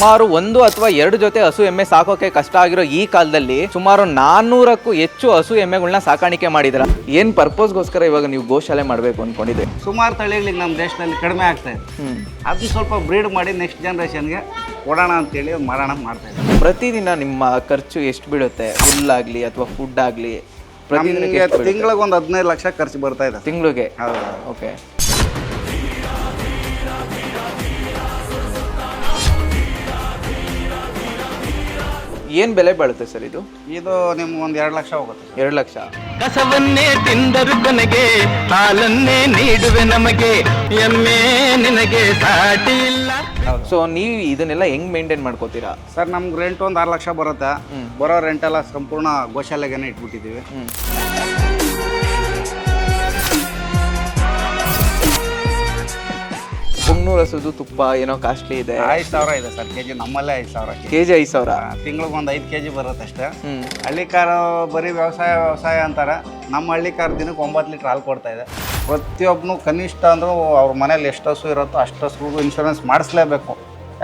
ಸುಮಾರು ಒಂದು ಅಥವಾ ಎರಡು ಜೊತೆ ಹಸು ಎಮ್ಮೆ ಸಾಕೋಕೆ ಕಷ್ಟ ಆಗಿರೋ ಈ ಕಾಲದಲ್ಲಿ ಸುಮಾರು ನಾನ್ನೂರಕ್ಕೂ ಹೆಚ್ಚು ಹಸು ಎಮ್ಮೆಗಳನ್ನ ಸಾಕಾಣಿಕೆ ಮಾಡಿದ್ರ. ಏನ್ ಪರ್ಪಸ್ಗೋಸ್ಕರ ಇವಾಗ ನೀವು ಗೋಶಾಲೆ ಮಾಡಬೇಕು ಅನ್ಕೊಂಡಿದ್ರೆ ಸುಮಾರು ತಳಿಗಳಿಗೆ ನಮ್ಮ ದೇಶದಲ್ಲಿ ಕಡಿಮೆ ಆಗ್ತಾ ಇದೆ. ಅದನ್ನ ಸ್ವಲ್ಪ ಬ್ರೀಡ್ ಮಾಡಿ ನೆಕ್ಸ್ಟ್ ಜನ್ರೇಷನ್ಗೆ ಕೊಡೋಣ ಅಂತೇಳಿ ಮಾಡೋಣ ಮಾಡ್ತಾ ಇದ್ದೀವಿ ಪ್ರತಿದಿನ ನಿಮ್ಮ ಖರ್ಚು ಎಷ್ಟು ಬೀಳುತ್ತೆ? ಆಗಲಿ ಅಥವಾ ಫುಡ್ ಆಗಲಿ? ಪ್ರತಿದಿನ ತಿಂಗಳಿಗೆ ಒಂದು ಹದಿನೈದು ಲಕ್ಷ ಖರ್ಚು ಬರ್ತಾ ಇದೆ. ತಿಂಗಳಿಗೆ? ಹೌದು. ಓಕೆ ಏನ್ ಬೆಲೆ ಬಾಳುತ್ತೆ ಸರ್ ಇದು? ಇದು ನಿಮ್ಗೆ ಒಂದು ಎರಡು ಲಕ್ಷ ಹೋಗುತ್ತೆ ಎರಡು ಲಕ್ಷ. ಕಸವನ್ನೇ ತಿಂದರು ಕೊನೆಗೆ ಹಾಲನ್ನೇ ನೀಡುವೆ ನಮಗೆ. ಎಮ್ಮೆ ನಿನಗೆ ಸಾಟಿ ಇಲ್ಲ. ಸೊ ನೀವು ಇದನ್ನೆಲ್ಲ ಹೆಂಗ್ ಮೇಂಟೈನ್ ಮಾಡ್ಕೋತೀರಾ? ಸರ್ ನಮ್ಗೆ ರೆಂಟ್ ಒಂದು ಆರು ಲಕ್ಷ ಬರುತ್ತೆ. ಬರೋ ರೆಂಟ್ ಎಲ್ಲ ಸಂಪೂರ್ಣ ಗೋಶಾಲೆಗೇನೆ ಇಟ್ಬಿಟ್ಟಿದ್ದೀವಿ. ಪುಂಗ್ನೂರು ಹಸುದು ತುಪ್ಪ ಏನೋ ಕಾಸ್ಟ್ಲಿ ಇದೆ. ಐದು ಸಾವಿರ ಇದೆ ಸರ್ ಕೆ ಜಿ ನಮ್ಮಲ್ಲೇ ಐದು ಸಾವಿರ ಕೆ ಜಿ ಐದು ಸಾವಿರ? ತಿಂಗಳಿಗೆ ಒಂದು ಐದು ಕೆ ಜಿ ಬರುತ್ತೆ ಅಷ್ಟೇ. ಹಳ್ಳಿ ಹಳ್ಳಿಕಾರ ಬರೀ ವ್ಯವಸಾಯ ವ್ಯವಸಾಯ ಅಂತಾರೆ. ನಮ್ಮ ಹಳ್ಳಿಕಾರ ದಿನಕ್ಕೆ ಒಂಬತ್ತು ಲೀಟ್ರ್ ಹಾಲು ಕೊಡ್ತಾ ಇದೆ. ಪ್ರತಿಯೊಬ್ಬನು ಕನಿಷ್ಠ ಅಂದರೂ ಅವ್ರ ಮನೇಲಿ ಎಷ್ಟು ಹಸು ಇರುತ್ತೋ ಅಷ್ಟು ಹಸುಗೂ ಇನ್ಶೂರೆನ್ಸ್ ಮಾಡಿಸ್ಲೇಬೇಕು.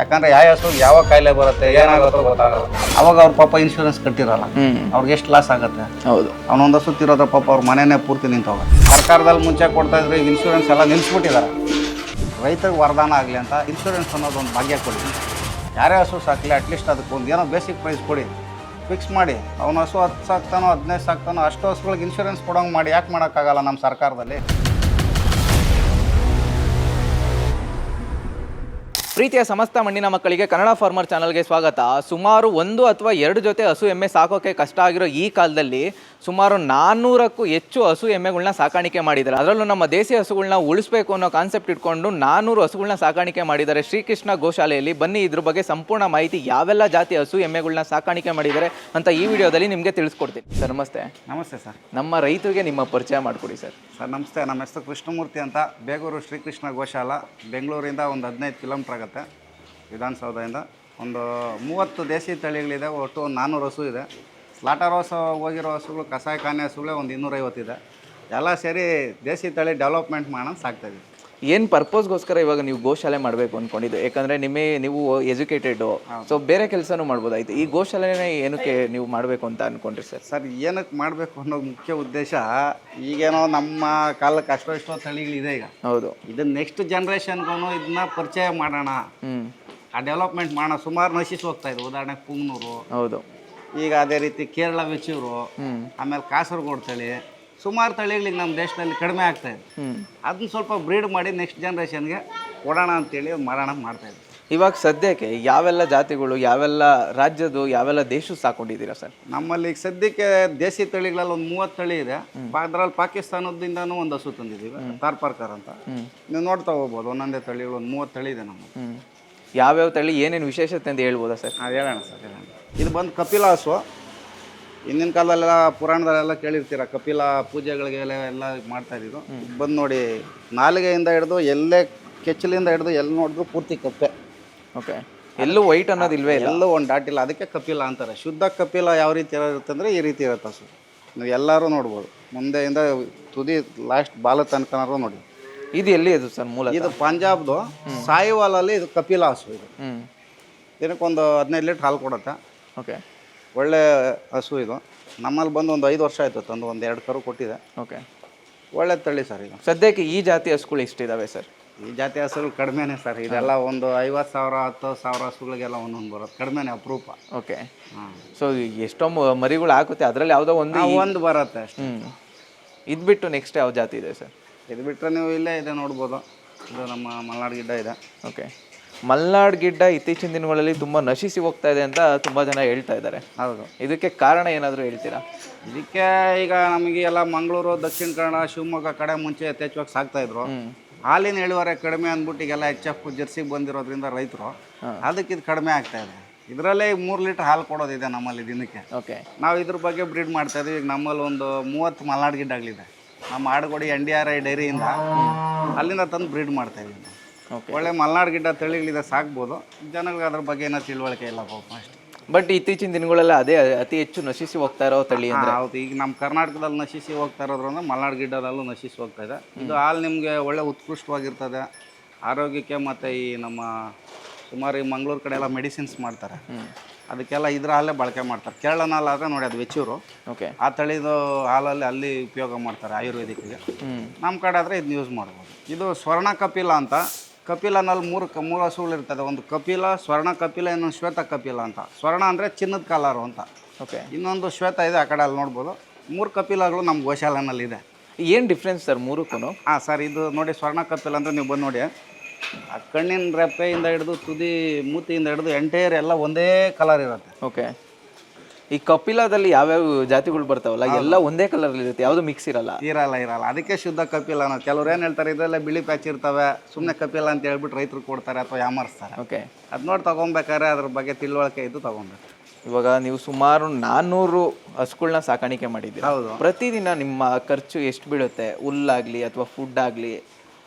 ಯಾಕಂದ್ರೆ ಯಾವ ಹಸು ಯಾವ ಕಾಯಿಲೆ ಬರುತ್ತೆ ಏನಾಗುತ್ತೋ ಗೊತ್ತಾಗಲ್ಲ. ಅವಾಗ ಅವ್ರ ಪಾಪ ಇನ್ಶೂರೆನ್ಸ್ ಕಟ್ಟಿರಲ್ಲ. ಅವ್ರಿಗೆ ಎಷ್ಟು ಲಾಸ್ ಆಗುತ್ತೆ? ಹೌದು. ಅವನೊಂದು ಹಸು ತಿರೋದ್ರ ಪಾಪ ಅವ್ರ ಮನೆನೇ ಪೂರ್ತಿ ನಿಂತೋಗುತ್ತೆ. ಸರ್ಕಾರದಲ್ಲಿ ಮುಂಚೆ ಕೊಡ್ತಾ ಇದ್ರೆ ಇನ್ಶೂರೆನ್ಸ್ ಎಲ್ಲ ನಿಲ್ಲಿಸ್ಬಿಟ್ಟಿದ್ದಾರೆ ರೈತರಿಗೆ ವರದಾನ ಆಗಲಿ ಅಂತ ಇನ್ಶೂರೆನ್ಸ್ ಅನ್ನೋದು ಒಂದು ಭಾಗ್ಯ ಕೊಡಿ. ಯಾರೇ ಹಸು ಸಾಕಲಿ ಅಟ್ಲೀಸ್ಟ್ ಅದಕ್ಕೆ ಒಂದು ಏನೋ ಬೇಸಿಕ್ ಪ್ರೈಸ್ ಕೊಡಿ. ಫಿಕ್ಸ್ ಮಾಡಿ. ಅವನ ಹಸು ಹತ್ತು ಸಾಕ್ತಾನೋ, ಹದಿನೈದು ಸಾಕ್ತಾನೋ, ಅಷ್ಟು ಹಸುಗಳಿಗೆ ಇನ್ಶೂರೆನ್ಸ್ ಕೊಡೋಂಗೆ ಮಾಡಿ, ಯಾಕೆ ಮಾಡೋಕ್ಕಾಗಲ್ಲ ನಮ್ಮ ಸರ್ಕಾರದಲ್ಲಿ? ಪ್ರೀತಿಯ ಸಮಸ್ತ ಮಣ್ಣಿನ ಮಕ್ಕಳಿಗೆ ಕನ್ನಡ ಫಾರ್ಮರ್ ಚಾನಲ್ಗೆ ಸ್ವಾಗತ. ಸುಮಾರು ಒಂದು ಅಥವಾ ಎರಡು ಜೊತೆ ಹಸು ಎಮ್ಮೆ ಸಾಕೋಕೆ ಕಷ್ಟ ಆಗಿರೋ ಈ ಕಾಲದಲ್ಲಿ ಸುಮಾರು ನಾನ್ನೂರಕ್ಕೂ ಹೆಚ್ಚು ಹಸು ಎಮ್ಮೆಗಳನ್ನ ಸಾಕಾಣಿಕೆ ಮಾಡಿದ್ದಾರೆ. ಅದರಲ್ಲೂ ನಮ್ಮ ದೇಸಿ ಹಸುಗಳನ್ನ ಉಳಿಸಬೇಕು ಅನ್ನೋ ಕಾನ್ಸೆಪ್ಟ್ ಇಟ್ಕೊಂಡು ನಾನ್ನೂರು ಹಸುಗಳನ್ನ ಸಾಕಾಣಿಕೆ ಮಾಡಿದ್ದಾರೆ. ಶ್ರೀಕೃಷ್ಣ ಗೋಶಾಲೆಯಲ್ಲಿ ಬನ್ನಿ ಇದ್ರ ಬಗ್ಗೆ ಸಂಪೂರ್ಣ ಮಾಹಿತಿ ಯಾವೆಲ್ಲ ಜಾತಿ ಹಸು ಎಮ್ಮೆಗಳನ್ನ ಸಾಕಾಣಿಕೆ ಮಾಡಿದ್ದಾರೆ ಅಂತ ಈ ವಿಡಿಯೋದಲ್ಲಿ ನಿಮಗೆ ತಿಳಿಸ್ಕೊಡ್ತೀನಿ. ಸರ್ ನಮಸ್ತೆ. ನಮಸ್ತೆ ಸರ್. ನಮ್ಮ ರೈತರಿಗೆ ನಿಮ್ಮ ಪರಿಚಯ ಮಾಡಿಕೊಡಿ ಸರ್. ಸರ್ ನಮಸ್ತೆ. ನಮ್ಮ ಹೆಸರು ಕೃಷ್ಣಮೂರ್ತಿ ಅಂತ. ಬೇಗೂರು ಶ್ರೀಕೃಷ್ಣ ಗೋಶಾಲ ಬೆಂಗಳೂರಿಂದ ಒಂದು ಹದಿನೈದು ಕಿಲೋಮೀಟ್ರ್ ಆಗುತ್ತೆ ವಿಧಾನಸೌಧದಿಂದ. ಒಂದು ಮೂವತ್ತು ದೇಸಿ ತಳಿಗಳಿದೆ ಒಟ್ಟು ಒಂದು ನಾನ್ನೂರು ಹಸು ಇದೆ. ಸ್ಲಾಟರ್ ಹೌಸ್ ಹೋಗಿರೋ ಹಸುಗಳು ಕಸಾಯ ಖಾನೆ ಹಸುಗಳೇ ಒಂದು ಇನ್ನೂರೈವತ್ತಿದೆ ಎಲ್ಲ ಸೇರಿ ದೇಸಿ ತಳಿ ಡೆವಲಪ್ಮೆಂಟ್ ಮಾಡೋಣ ಸಾಕ್ತಾಯಿದ್ದೀವಿ ಏನು ಪರ್ಪೋಸ್ಗೋಸ್ಕರ ಇವಾಗ ನೀವು ಗೋಶಾಲೆ ಮಾಡಬೇಕು ಅಂದ್ಕೊಂಡಿದ್ದು ಯಾಕಂದರೆ ನಿಮಗೆ ನೀವು ಎಜುಕೇಟೆಡು ಸೊ ಬೇರೆ ಕೆಲಸನೂ ಮಾಡ್ಬೋದಾಯ್ತು. ಈ ಗೋಶಾಲೆನೇ ಏನಕ್ಕೆ ನೀವು ಮಾಡಬೇಕು ಅಂತ ಅಂದ್ಕೊಂಡ್ರಿ ಸರ್? ಸರ್ ಏನಕ್ಕೆ ಮಾಡಬೇಕು ಅನ್ನೋ ಮುಖ್ಯ ಉದ್ದೇಶ ಈಗೇನೋ ನಮ್ಮ ಕಾಲಕ್ಕೆ ಅಷ್ಟೋ ಇಷ್ಟೋ ತಳಿಗಳಿದೆ ಈಗ. ಹೌದು. ಇದನ್ನ ನೆಕ್ಸ್ಟ್ ಜನ್ರೇಷನ್ಗೂ ಇದನ್ನ ಪರಿಚಯ ಮಾಡೋಣ. ಹ್ಞೂ ಆ ಡೆವಲಪ್ಮೆಂಟ್ ಮಾಡೋಣ. ಸುಮಾರು ನಶಿಸಿ ಹೋಗ್ತಾ ಉದಾಹರಣೆಗೆ ಪುಂಗ್ನೂರು ಹೌದು. ಈಗ ಅದೇ ರೀತಿ ಕೇರಳ ವೆಚ್ಚೂರು ಆಮೇಲೆ ಕಾಸರಗೋಡು ತಳಿ ಸುಮಾರು ತಳಿಗಳಿಗೆ ನಮ್ಮ ದೇಶದಲ್ಲಿ ಕಡಿಮೆ ಆಗ್ತಾ ಇದೆ. ಅದನ್ನ ಸ್ವಲ್ಪ ಬ್ರೀಡ್ ಮಾಡಿ ನೆಕ್ಸ್ಟ್ ಜನ್ರೇಷನ್ಗೆ ಕೊಡೋಣ ಅಂತೇಳಿ ಮಾಡೋಣ ಅಂತ ಮಾಡ್ತಾ ಇದ್ದೀವಿ ಇವಾಗ ಸದ್ಯಕ್ಕೆ ಯಾವೆಲ್ಲ ಜಾತಿಗಳು ಯಾವೆಲ್ಲ ರಾಜ್ಯದ್ದು ಯಾವೆಲ್ಲ ದೇಶ ಸಾಕೊಂಡಿದ್ದೀರಾ ಸರ್? ನಮ್ಮಲ್ಲಿ ಈಗ ಸದ್ಯಕ್ಕೆ ದೇಸಿ ತಳಿಗಳಲ್ಲಿ ಒಂದು ಮೂವತ್ತು ತಳಿ ಇದೆ. ಅದರಲ್ಲಿ ಪಾಕಿಸ್ತಾನದಿಂದನೂ ಒಂದು ಹಸು ತಂದಿದ್ದೀವಿ ತಾರ್ಪಾರ್ಕರ್ ಅಂತ. ನೀವು ನೋಡ್ತಾ ಹೋಗ್ಬೋದು ಒಂದೊಂದೇ ತಳಿಗಳು ಒಂದು ಮೂವತ್ತು ತಳಿ ಇದೆ ನಮ್ಮ ಯಾವ್ಯಾವ ತಳಿ ಏನೇನು ವಿಶೇಷತೆ ಅಂತ ಹೇಳ್ಬೋದಾ ಸರ್? ಅದು ಹೇಳೋಣ ಸರ್ ಹೇಳೋಣ. ಇದು ಬಂದು ಕಪಿಲ ಹಸು ಹಿಂದಿನ ಕಾಲದಲ್ಲೆಲ್ಲ ಪುರಾಣದಲ್ಲೆಲ್ಲ ಕೇಳಿರ್ತೀರ ಕಪಿಲ ಪೂಜೆಗಳಿಗೆಲ್ಲ ಎಲ್ಲ ಮಾಡ್ತಾ ಇದ್ದಿದ್ದು. ಬಂದು ನೋಡಿ ನಾಲಿಗೆಯಿಂದ ಹಿಡಿದು ಎಲ್ಲೇ ಕೆಚ್ಚಲಿಂದ ಹಿಡಿದು ಎಲ್ಲಿ ನೋಡಿದ್ರು ಪೂರ್ತಿ ಕಪ್ಪೆ. ಓಕೆ. ಎಲ್ಲೂ ವೈಟ್ ಅನ್ನೋದು ಇಲ್ವೇ ಇಲ್ಲ? ಎಲ್ಲೂ ಒಂದು ಡಾಟ್ ಇಲ್ಲ. ಅದಕ್ಕೆ ಕಪಿಲ ಅಂತಾರೆ. ಶುದ್ಧ ಕಪಿಲ ಯಾವ ರೀತಿ ಇರುತ್ತೆ ಅಂದರೆ ಈ ರೀತಿ ಇರುತ್ತೆ ಹಸು ನೀವು ಎಲ್ಲರೂ ನೋಡ್ಬೋದು. ಮುಂದೆಯಿಂದ ತುದಿ ಲಾಸ್ಟ್ ಬಾಲ ತನಕನಾರು ನೋಡಿ. ಇದು ಎಲ್ಲಿ ಇದು ಸರ್ ಮೂಲ ಇದು ಪಂಜಾಬ್ದು ಸಾಯಿವಾಲಲ್ಲಿ ಇದು ಕಪಿಲ ಹಸು ಇದು. ದಿನಕ್ಕೊಂದು ಹದಿನೈದು ಲೀಟ್ರ್ ಹಾಲು ಕೊಡುತ್ತೆ. ಓಕೆ. ಒಳ್ಳೆ ಹಸು ಇದು. ನಮ್ಮಲ್ಲಿ ಬಂದು ಒಂದು ಐದು ವರ್ಷ ಆಯಿತು ತಂದು ಒಂದು ಎರಡು ಕರು ಕೊಟ್ಟಿದೆ. ಓಕೆ. ಒಳ್ಳೆ ತಳ್ಳಿ ಸರ್ ಇದು. ಸದ್ಯಕ್ಕೆ ಈ ಜಾತಿ ಹಸುಗಳು ಇಷ್ಟಿದ್ದಾವೆ ಸರ್? ಈ ಜಾತಿ ಹಸುಗಳು ಕಡಿಮೆನೇ ಸರ್. ಇದೆಲ್ಲ ಒಂದು ಐವತ್ತು ಸಾವಿರ ಹತ್ತು ಸಾವಿರ ಹಸುಗಳಿಗೆಲ್ಲ ಒಂದೊಂದು ಬರುತ್ತೆ ಕಡಿಮೆನೇ ಅಪರೂಪ. ಓಕೆ. ಹಾಂ. ಸೊ ಎಷ್ಟೋ ಮ- ಮರಿಗಳು ಹಾಕುತ್ತೆ ಅದರಲ್ಲಿ ಯಾವುದೋ ಒಂದು ಒಂದು ಬರುತ್ತೆ ಅಷ್ಟೇ. ಹ್ಞೂ ಇದು ಬಿಟ್ಟು ನೆಕ್ಸ್ಟ್ ಯಾವ ಜಾತಿ ಇದೆ ಸರ್? ಇದು ಬಿಟ್ಟರೆ ನೀವು ಇಲ್ಲೇ ಇದೆ ನೋಡ್ಬೋದು. ಇದು ನಮ್ಮ ಮಲ್ನಾಡು ಗಿಡ್ಡ ಇದೆ. ಓಕೆ. ಮಲ್ನಾಡ್ ಗಿಡ್ಡ ಇತ್ತೀಚಿನ ದಿನಗಳಲ್ಲಿ ತುಂಬ ನಶಿಸಿ ಹೋಗ್ತಾ ಇದೆ ಅಂತ ತುಂಬ ಜನ ಹೇಳ್ತಾ ಇದ್ದಾರೆ. ಹೌದು. ಇದಕ್ಕೆ ಕಾರಣ ಏನಾದರೂ ಹೇಳ್ತೀರಾ? ಇದಕ್ಕೆ ಈಗ ನಮಗೆ ಎಲ್ಲ ಮಂಗಳೂರು ದಕ್ಷಿಣ ಕನ್ನಡ ಶಿವಮೊಗ್ಗ ಕಡೆ ಮುಂಚೆ ಯಥೇಚ್ಛವಾಗಿ ಸಾಕ್ತಾ ಇದ್ರು. ಹಾಲಿನ ಇಳುವರೆ ಕಡಿಮೆ ಅಂದ್ಬಿಟ್ಟು ಈಗೆಲ್ಲ ಎಚ್ ಎಫ್ ಜರ್ಸಿಗೆ ಬಂದಿರೋದ್ರಿಂದ ರೈತರು ಅದಕ್ಕೆ ಇದು ಕಡಿಮೆ ಆಗ್ತಾ ಇದೆ. ಇದರಲ್ಲೇ ಮೂರು ಲೀಟರ್ ಹಾಲು ಕೊಡೋದಿದೆ ನಮ್ಮಲ್ಲಿ ದಿನಕ್ಕೆ. ಓಕೆ. ನಾವು ಇದ್ರ ಬಗ್ಗೆ ಬ್ರೀಡ್ ಮಾಡ್ತಾ ಇದೀವಿ. ಈಗ ನಮ್ಮಲ್ಲಿ ಒಂದು ಮೂವತ್ತು ಮಲ್ನಾಡ್ ಗಿಡ್ಡಾಗಲಿದೆ ನಮ್ಮ Adugodi N D R I ಡೈರಿಯಿಂದ ಅಲ್ಲಿಂದ ತಂದು ಬ್ರೀಡ್ ಮಾಡ್ತಾ. ಓಕೆ ಒಳ್ಳೆ ಮಲ್ನಾಡ್ ಗಿಡ್ಡ ತಳಿಗಳಿದೆ ಸಾಕ್ಬೋದು. ಜನಗಳಿಗೆ ಅದ್ರ ಬಗ್ಗೆ ಏನೋ ತಿಳುವಳಿಕೆ ಇಲ್ಲ ಪಾಪ ಅಷ್ಟೇ. ಬಟ್ ಇತ್ತೀಚಿನ ದಿನಗಳೆಲ್ಲ ಅದೇ ಅತಿ ಹೆಚ್ಚು ನಶಿಸಿ ಹೋಗ್ತಾ ಇರೋ ತಳಿ ಅಂದ್ರೆ? ಹೌದು ಈಗ ನಮ್ಮ ಕರ್ನಾಟಕದಲ್ಲಿ ನಶಿಸಿ ಹೋಗ್ತಾ ಇರೋದ್ರಿಂದ ಮಲ್ನಾಡ್ ಗಿಡ್ಡದಲ್ಲೂ ನಶಿಸಿ ಹೋಗ್ತಾ ಇದೆ. ಇದು ಹಾಲು ನಿಮಗೆ ಒಳ್ಳೆ ಉತ್ಕೃಷ್ಟವಾಗಿರ್ತದೆ. ಆರೋಗ್ಯಕ್ಕೆ ಮತ್ತು ಈ ನಮ್ಮ ಸುಮಾರು ಈ ಮಂಗಳೂರು ಕಡೆ ಎಲ್ಲ ಮೆಡಿಸಿನ್ಸ್ ಮಾಡ್ತಾರೆ. ಅದಕ್ಕೆಲ್ಲ ಇದ್ರ ಹಾಲೇ ಬಳಕೆ ಮಾಡ್ತಾರೆ. ಕೇರಳನಲ್ಲಿ ಆದರೆ ನೋಡಿ ಅದು ವೆಚ್ಚೂರು. ಓಕೆ ಆ ತಳಿದು ಹಾಲಲ್ಲಿ ಅಲ್ಲಿ ಉಪಯೋಗ ಮಾಡ್ತಾರೆ ಆಯುರ್ವೇದಿಕ್ಗೆ ನಮ್ಮ ಕಡೆ ಆದರೆ ಇದನ್ನ ಯೂಸ್ ಮಾಡ್ಬೋದು. ಇದು ಸ್ವರ್ಣ ಕಪಿಲ ಅಂತ ಕಪಿಲನಲ್ಲಿ ಮೂರು ಕ ಮೂರು ಹಸುಗಳು ಇರ್ತದೆ. ಒಂದು ಕಪಿಲ ಸ್ವರ್ಣ ಕಪಿಲ ಇನ್ನೊಂದು ಶ್ವೇತ ಕಪಿಲ ಅಂತ. ಸ್ವರ್ಣ ಅಂದರೆ ಚಿನ್ನದ ಕಲರು ಅಂತ. ಓಕೆ ಇನ್ನೊಂದು ಶ್ವೇತ ಇದೆ ಆ ಕಡೆ ಅಲ್ಲಿ ನೋಡ್ಬೋದು. ಮೂರು ಕಪಿಲಗಳು ನಮ್ಮ ಗೋಶಾಲನಲ್ಲಿದೆ ಏನು ಡಿಫ್ರೆನ್ಸ್ ಸರ್ ಮೂರಕ್ಕೂ ಹಾಂ ಸರ್ ಇದು ನೋಡಿ ಸ್ವರ್ಣ ಕಪಿಲ ಅಂದರೆ ನೀವು ಬಂದು ನೋಡಿ. ಆ ಕಣ್ಣಿನ ರೆಪ್ಪೆಯಿಂದ ಹಿಡಿದು ತುದಿ ಮೂತಿಯಿಂದ ಹಿಡಿದು ಎಂಟೈರ್ ಎಲ್ಲ ಒಂದೇ ಕಲರ್ ಇರುತ್ತೆ. ಓಕೆ ಈ ಕಪಿಲದಲ್ಲಿ ಯಾವ್ಯಾವ ಜಾತಿಗಳು ಬರ್ತಾವಲ್ಲ ಎಲ್ಲ ಒಂದೇ ಕಲರ್ ಇರುತ್ತೆ ಯಾವ್ದು ಮಿಕ್ಸ್ ಇರಲ್ಲ? ಇರಲ್ಲ ಇರಲ್ಲ. ಅದಕ್ಕೆ ಶುದ್ಧ ಕಪಿಲ ಅನ್ನೋದು. ಕೆಲವ್ರು ಏನು ಹೇಳ್ತಾರೆ ಇದರಲ್ಲೇ ಬಿಳಿ ಪ್ಯಾಚ್ ಇರ್ತವೆ ಸುಮ್ಮನೆ ಕಪಿಲ ಅಂತ ಹೇಳ್ಬಿಟ್ಟು ರೈತರು ಕೊಡ್ತಾರೆ ಅಥವಾ ಯಾಮರ್ಸ್ತಾರೆ. ಓಕೆ ಅದು ನೋಡಿ ತೊಗೊಬೇಕಾದ್ರೆ ಅದ್ರ ಬಗ್ಗೆ ತಿಳುವಳಿಕೆ ಇದ್ದು ತೊಗೊಬೇಕು. ಇವಾಗ ನೀವು ಸುಮಾರು ನಾನ್ನೂರು ಹಸುಗಳನ್ನ ಸಾಕಾಣಿಕೆ ಮಾಡಿದ್ದೀರಾ. ಹೌದು. ಪ್ರತಿದಿನ ನಿಮ್ಮ ಖರ್ಚು ಎಷ್ಟು ಬೀಳುತ್ತೆ? ಹುಲ್ಲಾಗ್ಲಿ ಅಥವಾ ಫುಡ್ ಆಗಲಿ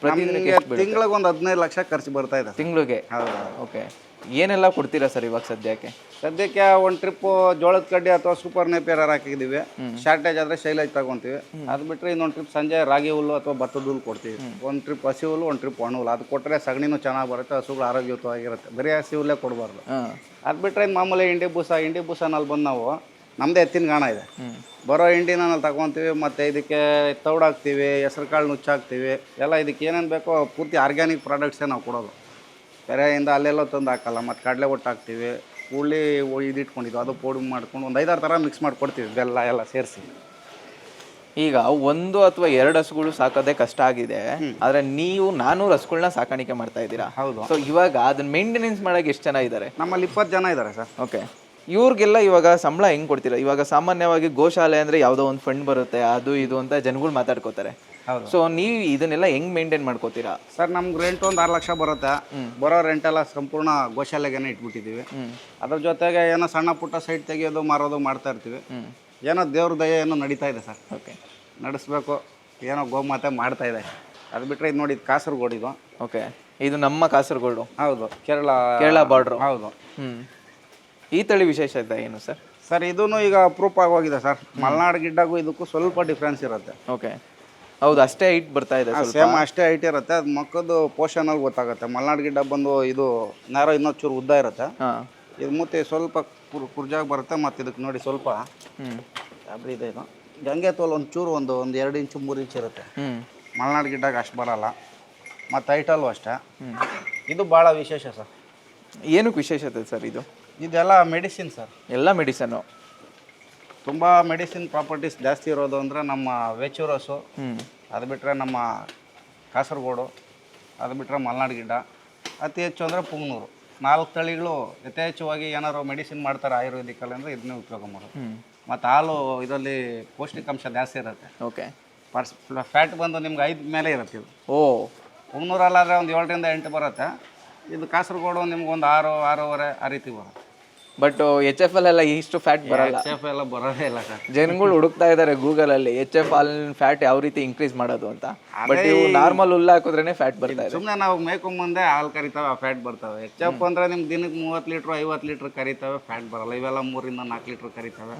ಪ್ರತಿದಿನ ತಿಂಗಳಿಗೆ ಒಂದು ಹದಿನೈದು ಲಕ್ಷ ಖರ್ಚು ಬರ್ತಾ ಇದೆ ತಿಂಗಳಿಗೆ? ಹೌದು. ಓಕೆ ಏನೆಲ್ಲ ಕೊಡ್ತೀರಾ ಸರ್ ಇವಾಗ ಸದ್ಯಕ್ಕೆ? ಸದ್ಯಕ್ಕೆ ಒಂದು ಟ್ರಿಪ್ ಜೋಳದ ಕಡ್ಡಿ ಅಥವಾ ಸೂಪರ್ ನೇಪಿಯರ್ ಹಾಕಿದ್ದೀವಿ. ಶಾರ್ಟೇಜ್ ಆದರೆ ಶೈಲೇಜ್ ತಗೊಂತೀವಿ. ಅದು ಬಿಟ್ಟರೆ ಇನ್ನೊಂದು ಟ್ರಿಪ್ ಸಂಜೆ ರಾಗಿ ಹುಲ್ಲು ಅಥವಾ ಭತ್ತದ ಹುಲ್ಲು ಕೊಡ್ತೀವಿ. ಒಂದು ಟ್ರಿಪ್ ಹಸಿ ಹುಲ್ಲು ಒಂದು ಟ್ರಿಪ್ ಒಣ ಹುಲ್ಲು. ಅದು ಕೊಟ್ಟರೆ ಸಗಣಿನೂ ಚೆನ್ನಾಗಿ ಬರುತ್ತೆ ಹಸುಗಳು ಆರೋಗ್ಯಯುತವಾಗಿರುತ್ತೆ. ಬರೀ ಹಸಿ ಹುಲ್ಲೇ ಕೊಡಬಾರ್ದು. ಅದು ಬಿಟ್ಟರೆ ಇನ್ನು ಮಾಮೂಲಿ ಇಂಡಿ ಬೂಸ ಇಂಡಿ ಬೂಸನಲ್ಲಿ ಬಂದು ನಾವು ನಮ್ಮದೇ ಎತ್ತಿನ ಗಾಣ ಇದೆ. ಬರೋ ಇಂಡಿನ ನಾವು ತಗೊತೀವಿ ಮತ್ತು ಇದಕ್ಕೆ ತೌಡಾಕ್ತೀವಿ ಹೆಸ್ರು ಕಾಳು ನುಚ್ಚಾಕ್ತೀವಿ ಎಲ್ಲ ಇದಕ್ಕೆ ಏನೇನು ಬೇಕೋ ಪೂರ್ತಿ ಆರ್ಗ್ಯಾನಿಕ್ ಪ್ರಾಡಕ್ಟ್ಸೇ ನಾವು ಕೊಡೋದು. ಕೆರೆಯಿಂದ ಅಲ್ಲೆಲ್ಲ ತಂದು ಹಾಕಲ್ಲ ಮತ್ತು ಕಡಲೆ ಒಟ್ಟು ಹಾಕ್ತೀವಿ. ಹುಳಿ ಇದಿಟ್ಕೊಂಡಿದ್ದು ಅದು ಪೌಡಿ ಮಾಡ್ಕೊಂಡು ಒಂದು ಐದಾರು ಥರ ಮಿಕ್ಸ್ ಮಾಡಿ ಕೊಡ್ತೀವಿ ಬೆಲ್ಲ ಎಲ್ಲ ಸೇರಿಸಿ. ಈಗ ಒಂದು ಅಥವಾ ಎರಡು ಹಸುಗಳು ಸಾಕೋದೇ ಕಷ್ಟ ಆಗಿದೆ ಆದ್ರೆ ನೀವು ನಾನೂರು ಹಸುಗಳನ್ನ ಸಾಕಾಣಿಕೆ ಮಾಡ್ತಾ ಇದ್ದೀರಾ? ಹೌದು. ಸೊ ಇವಾಗ ಅದನ್ನ ಮೇಂಟೆನೆನ್ಸ್ ಮಾಡಕ್ಕೆ ಎಷ್ಟು ಜನ ಇದ್ದಾರೆ ನಮ್ಮಲ್ಲಿ ಇಪ್ಪತ್ತು ಜನ ಇದ್ದಾರೆ ಸರ್. ಓಕೆ ಇವ್ರಿಗೆಲ್ಲ ಇವಾಗ ಸಂಬಳ ಹೆಂಗೆ ಕೊಡ್ತೀರಾ? ಇವಾಗ ಸಾಮಾನ್ಯವಾಗಿ ಗೋಶಾಲೆ ಅಂದ್ರೆ ಯಾವುದೋ ಒಂದು ಫಂಡ್ ಬರುತ್ತೆ ಅದು ಇದು ಅಂತ ಜನಗಳು ಮಾತಾಡ್ಕೋತಾರೆ. ಸೊ ನೀವು ಇದನ್ನೆಲ್ಲ ಹೆಂಗ್ ಮೇಂಟೈನ್ ಮಾಡ್ಕೋತೀರಾ? ಸರ್ ನಮ್ಗೆ ರೆಂಟ್ ಒಂದು ಆರು ಲಕ್ಷ ಬರುತ್ತೆ. ಬರೋ ರೆಂಟ್ ಎಲ್ಲ ಸಂಪೂರ್ಣ ಗೋಶಾಲೆಗೇನೆ ಇಟ್ಬಿಟ್ಟಿದ್ದೀವಿ ಅದ್ರ ಜೊತೆಗೆ ಏನೋ ಸಣ್ಣ ಪುಟ್ಟ ಸೈಟ್ ತೆಗೆಯೋದು ಮಾರೋದು ಮಾಡ್ತಾ ಇರ್ತೀವಿ. ಏನೋ ದೇವ್ರ ದಯ ಏನೋ ನಡೀತಾ ಇದೆ ಸರ್. ಓಕೆ ನಡೆಸ್ಬೇಕು. ಏನೋ ಗೋಮಾತೆ ಮಾಡ್ತಾ ಇದೆ. ಅದು ಬಿಟ್ಟರೆ ಇದು ನೋಡಿ ಇದು ಕಾಸರಗೋಡು ಇದು ಓಕೆ ಇದು ನಮ್ಮ ಕಾಸರಗೋಡು. ಹೌದು. ಕೇರಳ ಕೇರಳ ಬಾರ್ಡ್ರು ಹೌದು. ಹ್ಮ್. ಈ ತಳಿ ವಿಶೇಷತೆ ಏನು ಸರ್? ಸರ್ ಇದೂ ಈಗ ಅಪ್ರೂಪ್ ಆಗೋಗಿದೆ ಸರ್. ಮಲೆನಾಡು ಗಿಡ್ಡಗೂ ಇದಕ್ಕೂ ಸ್ವಲ್ಪ ಡಿಫ್ರೆನ್ಸ್ ಇರುತ್ತೆ. ಓಕೆ ಹೌದು ಅಷ್ಟೇ ಹೈಟ್ ಬರ್ತಾ ಇದೆ ಸೇಮ್ ಅಷ್ಟೇ ಹೈಟ್ ಇರುತ್ತೆ. ಅದು ಮಕ್ಕದ್ದು ಪೋಷನಲ್ಲಿ ಗೊತ್ತಾಗುತ್ತೆ. ಮಲ್ನಾಡ್ ಗಿಡ್ಡ ಬಂದು ಇದು ನೇರ ಇನ್ನೊಂದು ಚೂರು ಉದ್ದ ಇರುತ್ತೆ. ಇದು ಮೂತಿ ಸ್ವಲ್ಪ ಕುರ್ ಕುರ್ಜಾಗಿ ಬರುತ್ತೆ ಮತ್ತೆ ಇದಕ್ಕೆ ನೋಡಿ ಸ್ವಲ್ಪ. ಇದೆ ಇದು. ಗಂಗೆ ತೋಲ್ ಒಂದು ಚೂರು ಒಂದು ಒಂದು ಎರಡು ಇಂಚು ಮೂರು ಇಂಚ್ ಇರುತ್ತೆ. ಮಲ್ನಾಡ್ ಮಲೆನಾಡು ಗಿಡ್ಡಾಗ ಅಷ್ಟು ಬರಲ್ಲ. ಮತ್ತು ಹೈಟಲ್ಲೂ ಅಷ್ಟೇ. ಇದು ಭಾಳ ವಿಶೇಷ ಸರ್. ಏನಕ್ಕೆ ವಿಶೇಷತೆ ಸರ್ ಇದು? ಇದೆಲ್ಲ ಮೆಡಿಸಿನ್ ಸರ್. ಎಲ್ಲ ಮೆಡಿಸನ್ನು ತುಂಬ ಮೆಡಿಸಿನ್ ಪ್ರಾಪರ್ಟೀಸ್ ಜಾಸ್ತಿ ಇರೋದು ಅಂದರೆ ನಮ್ಮ ವೆಚೂರಸು ಅದು ಬಿಟ್ಟರೆ ನಮ್ಮ ಕಾಸರಗೋಡು ಅದು ಬಿಟ್ಟರೆ ಮಲೆನಾಡು ಗಿಡ್ಡ ಅತಿ ಹೆಚ್ಚು ಅಂದರೆ ಪುಂಗ್ನೂರು. ನಾಲ್ಕು ತಳಿಗಳು ಯಥೇಚ್ಛವಾಗಿ ಏನಾದ್ರು ಮೆಡಿಸಿನ್ ಮಾಡ್ತಾರೆ ಆಯುರ್ವೇದಿಕಲ್ಲಿ ಅಂದರೆ ಇದನ್ನೇ ಉಪಯೋಗ ಮಾಡೋದು. ಮತ್ತು ಹಾಲು ಇದರಲ್ಲಿ ಪೌಷ್ಟಿಕಾಂಶ ಜಾಸ್ತಿ ಇರುತ್ತೆ. ಓಕೆ. ಪರ್ಸ್ ಫ್ಯಾಟ್ ಬಂದು ನಿಮ್ಗೆ ಐದು ಮೇಲೆ ಇರುತ್ತೆ ಇದು. ಓ. ಪುಂಗನೂರಲ್ಲಾದರೆ ಒಂದು ಏಳರಿಂದ ಎಂಟು ಬರುತ್ತೆ. ಇದು ಕಾಸರಗೋಡು ನಿಮ್ಗೆ ಒಂದು ಆರು ಆರೂವರೆ ಆ ರೀತಿ ಬರುತ್ತೆ. ಬಟ್ ಎಚ್ ಎಫ್ ಎಲ್ ಎಲ್ಲ ಇಷ್ಟು ಫ್ಯಾಟ್ ಬರಲ್ಲ. ಎಫ್ ಎಲ್ಲ ಬರೋದೇ ಇಲ್ಲ ಸರ್ ಜನಗಳು ಹುಡುಕ್ತಾ ಇದ್ದಾರೆ ಗೂಗಲ್ ಅಲ್ಲಿ ಎಚ್ ಎಫ್ ಎಲ್ ಫ್ಯಾಟ್ ಯಾವ ರೀತಿ ಇನ್ಕ್ರೀಸ್ ಮಾಡೋದು ಅಂತ. ಬಟ್ ಇವು ನಾರ್ಮಲ್ ಹುಲ್ಲು ಹಾಕಿದ್ರೇನೆ ಫ್ಯಾಟ್ ಬರ್ತಾ ಇದೆ. ಸುಮ್ಮನೆ ನಾವು ಮೇಯ್ಕೊಂಡ್ ಮುಂದೆ ಹಾಲು ಕರಿತಾವೆ ಫ್ಯಾಟ್ ಬರ್ತವೆ. ಎಫ್ ಅಂದ್ರೆ ನಿಮ್ಗೆ ದಿನಕ್ಕೆ ಮೂವತ್ತು ಲೀಟ್ರ್ ಐವತ್ತು ಲೀಟ್ರ್ ಕರಿತಾವೆ ಫ್ಯಾಟ್ ಬರಲ್ಲ. ಇವೆಲ್ಲ ಮೂರಿಂದ ನಾಲ್ಕು ಲೀಟ್ರ್ ಕರಿತಾವೆ.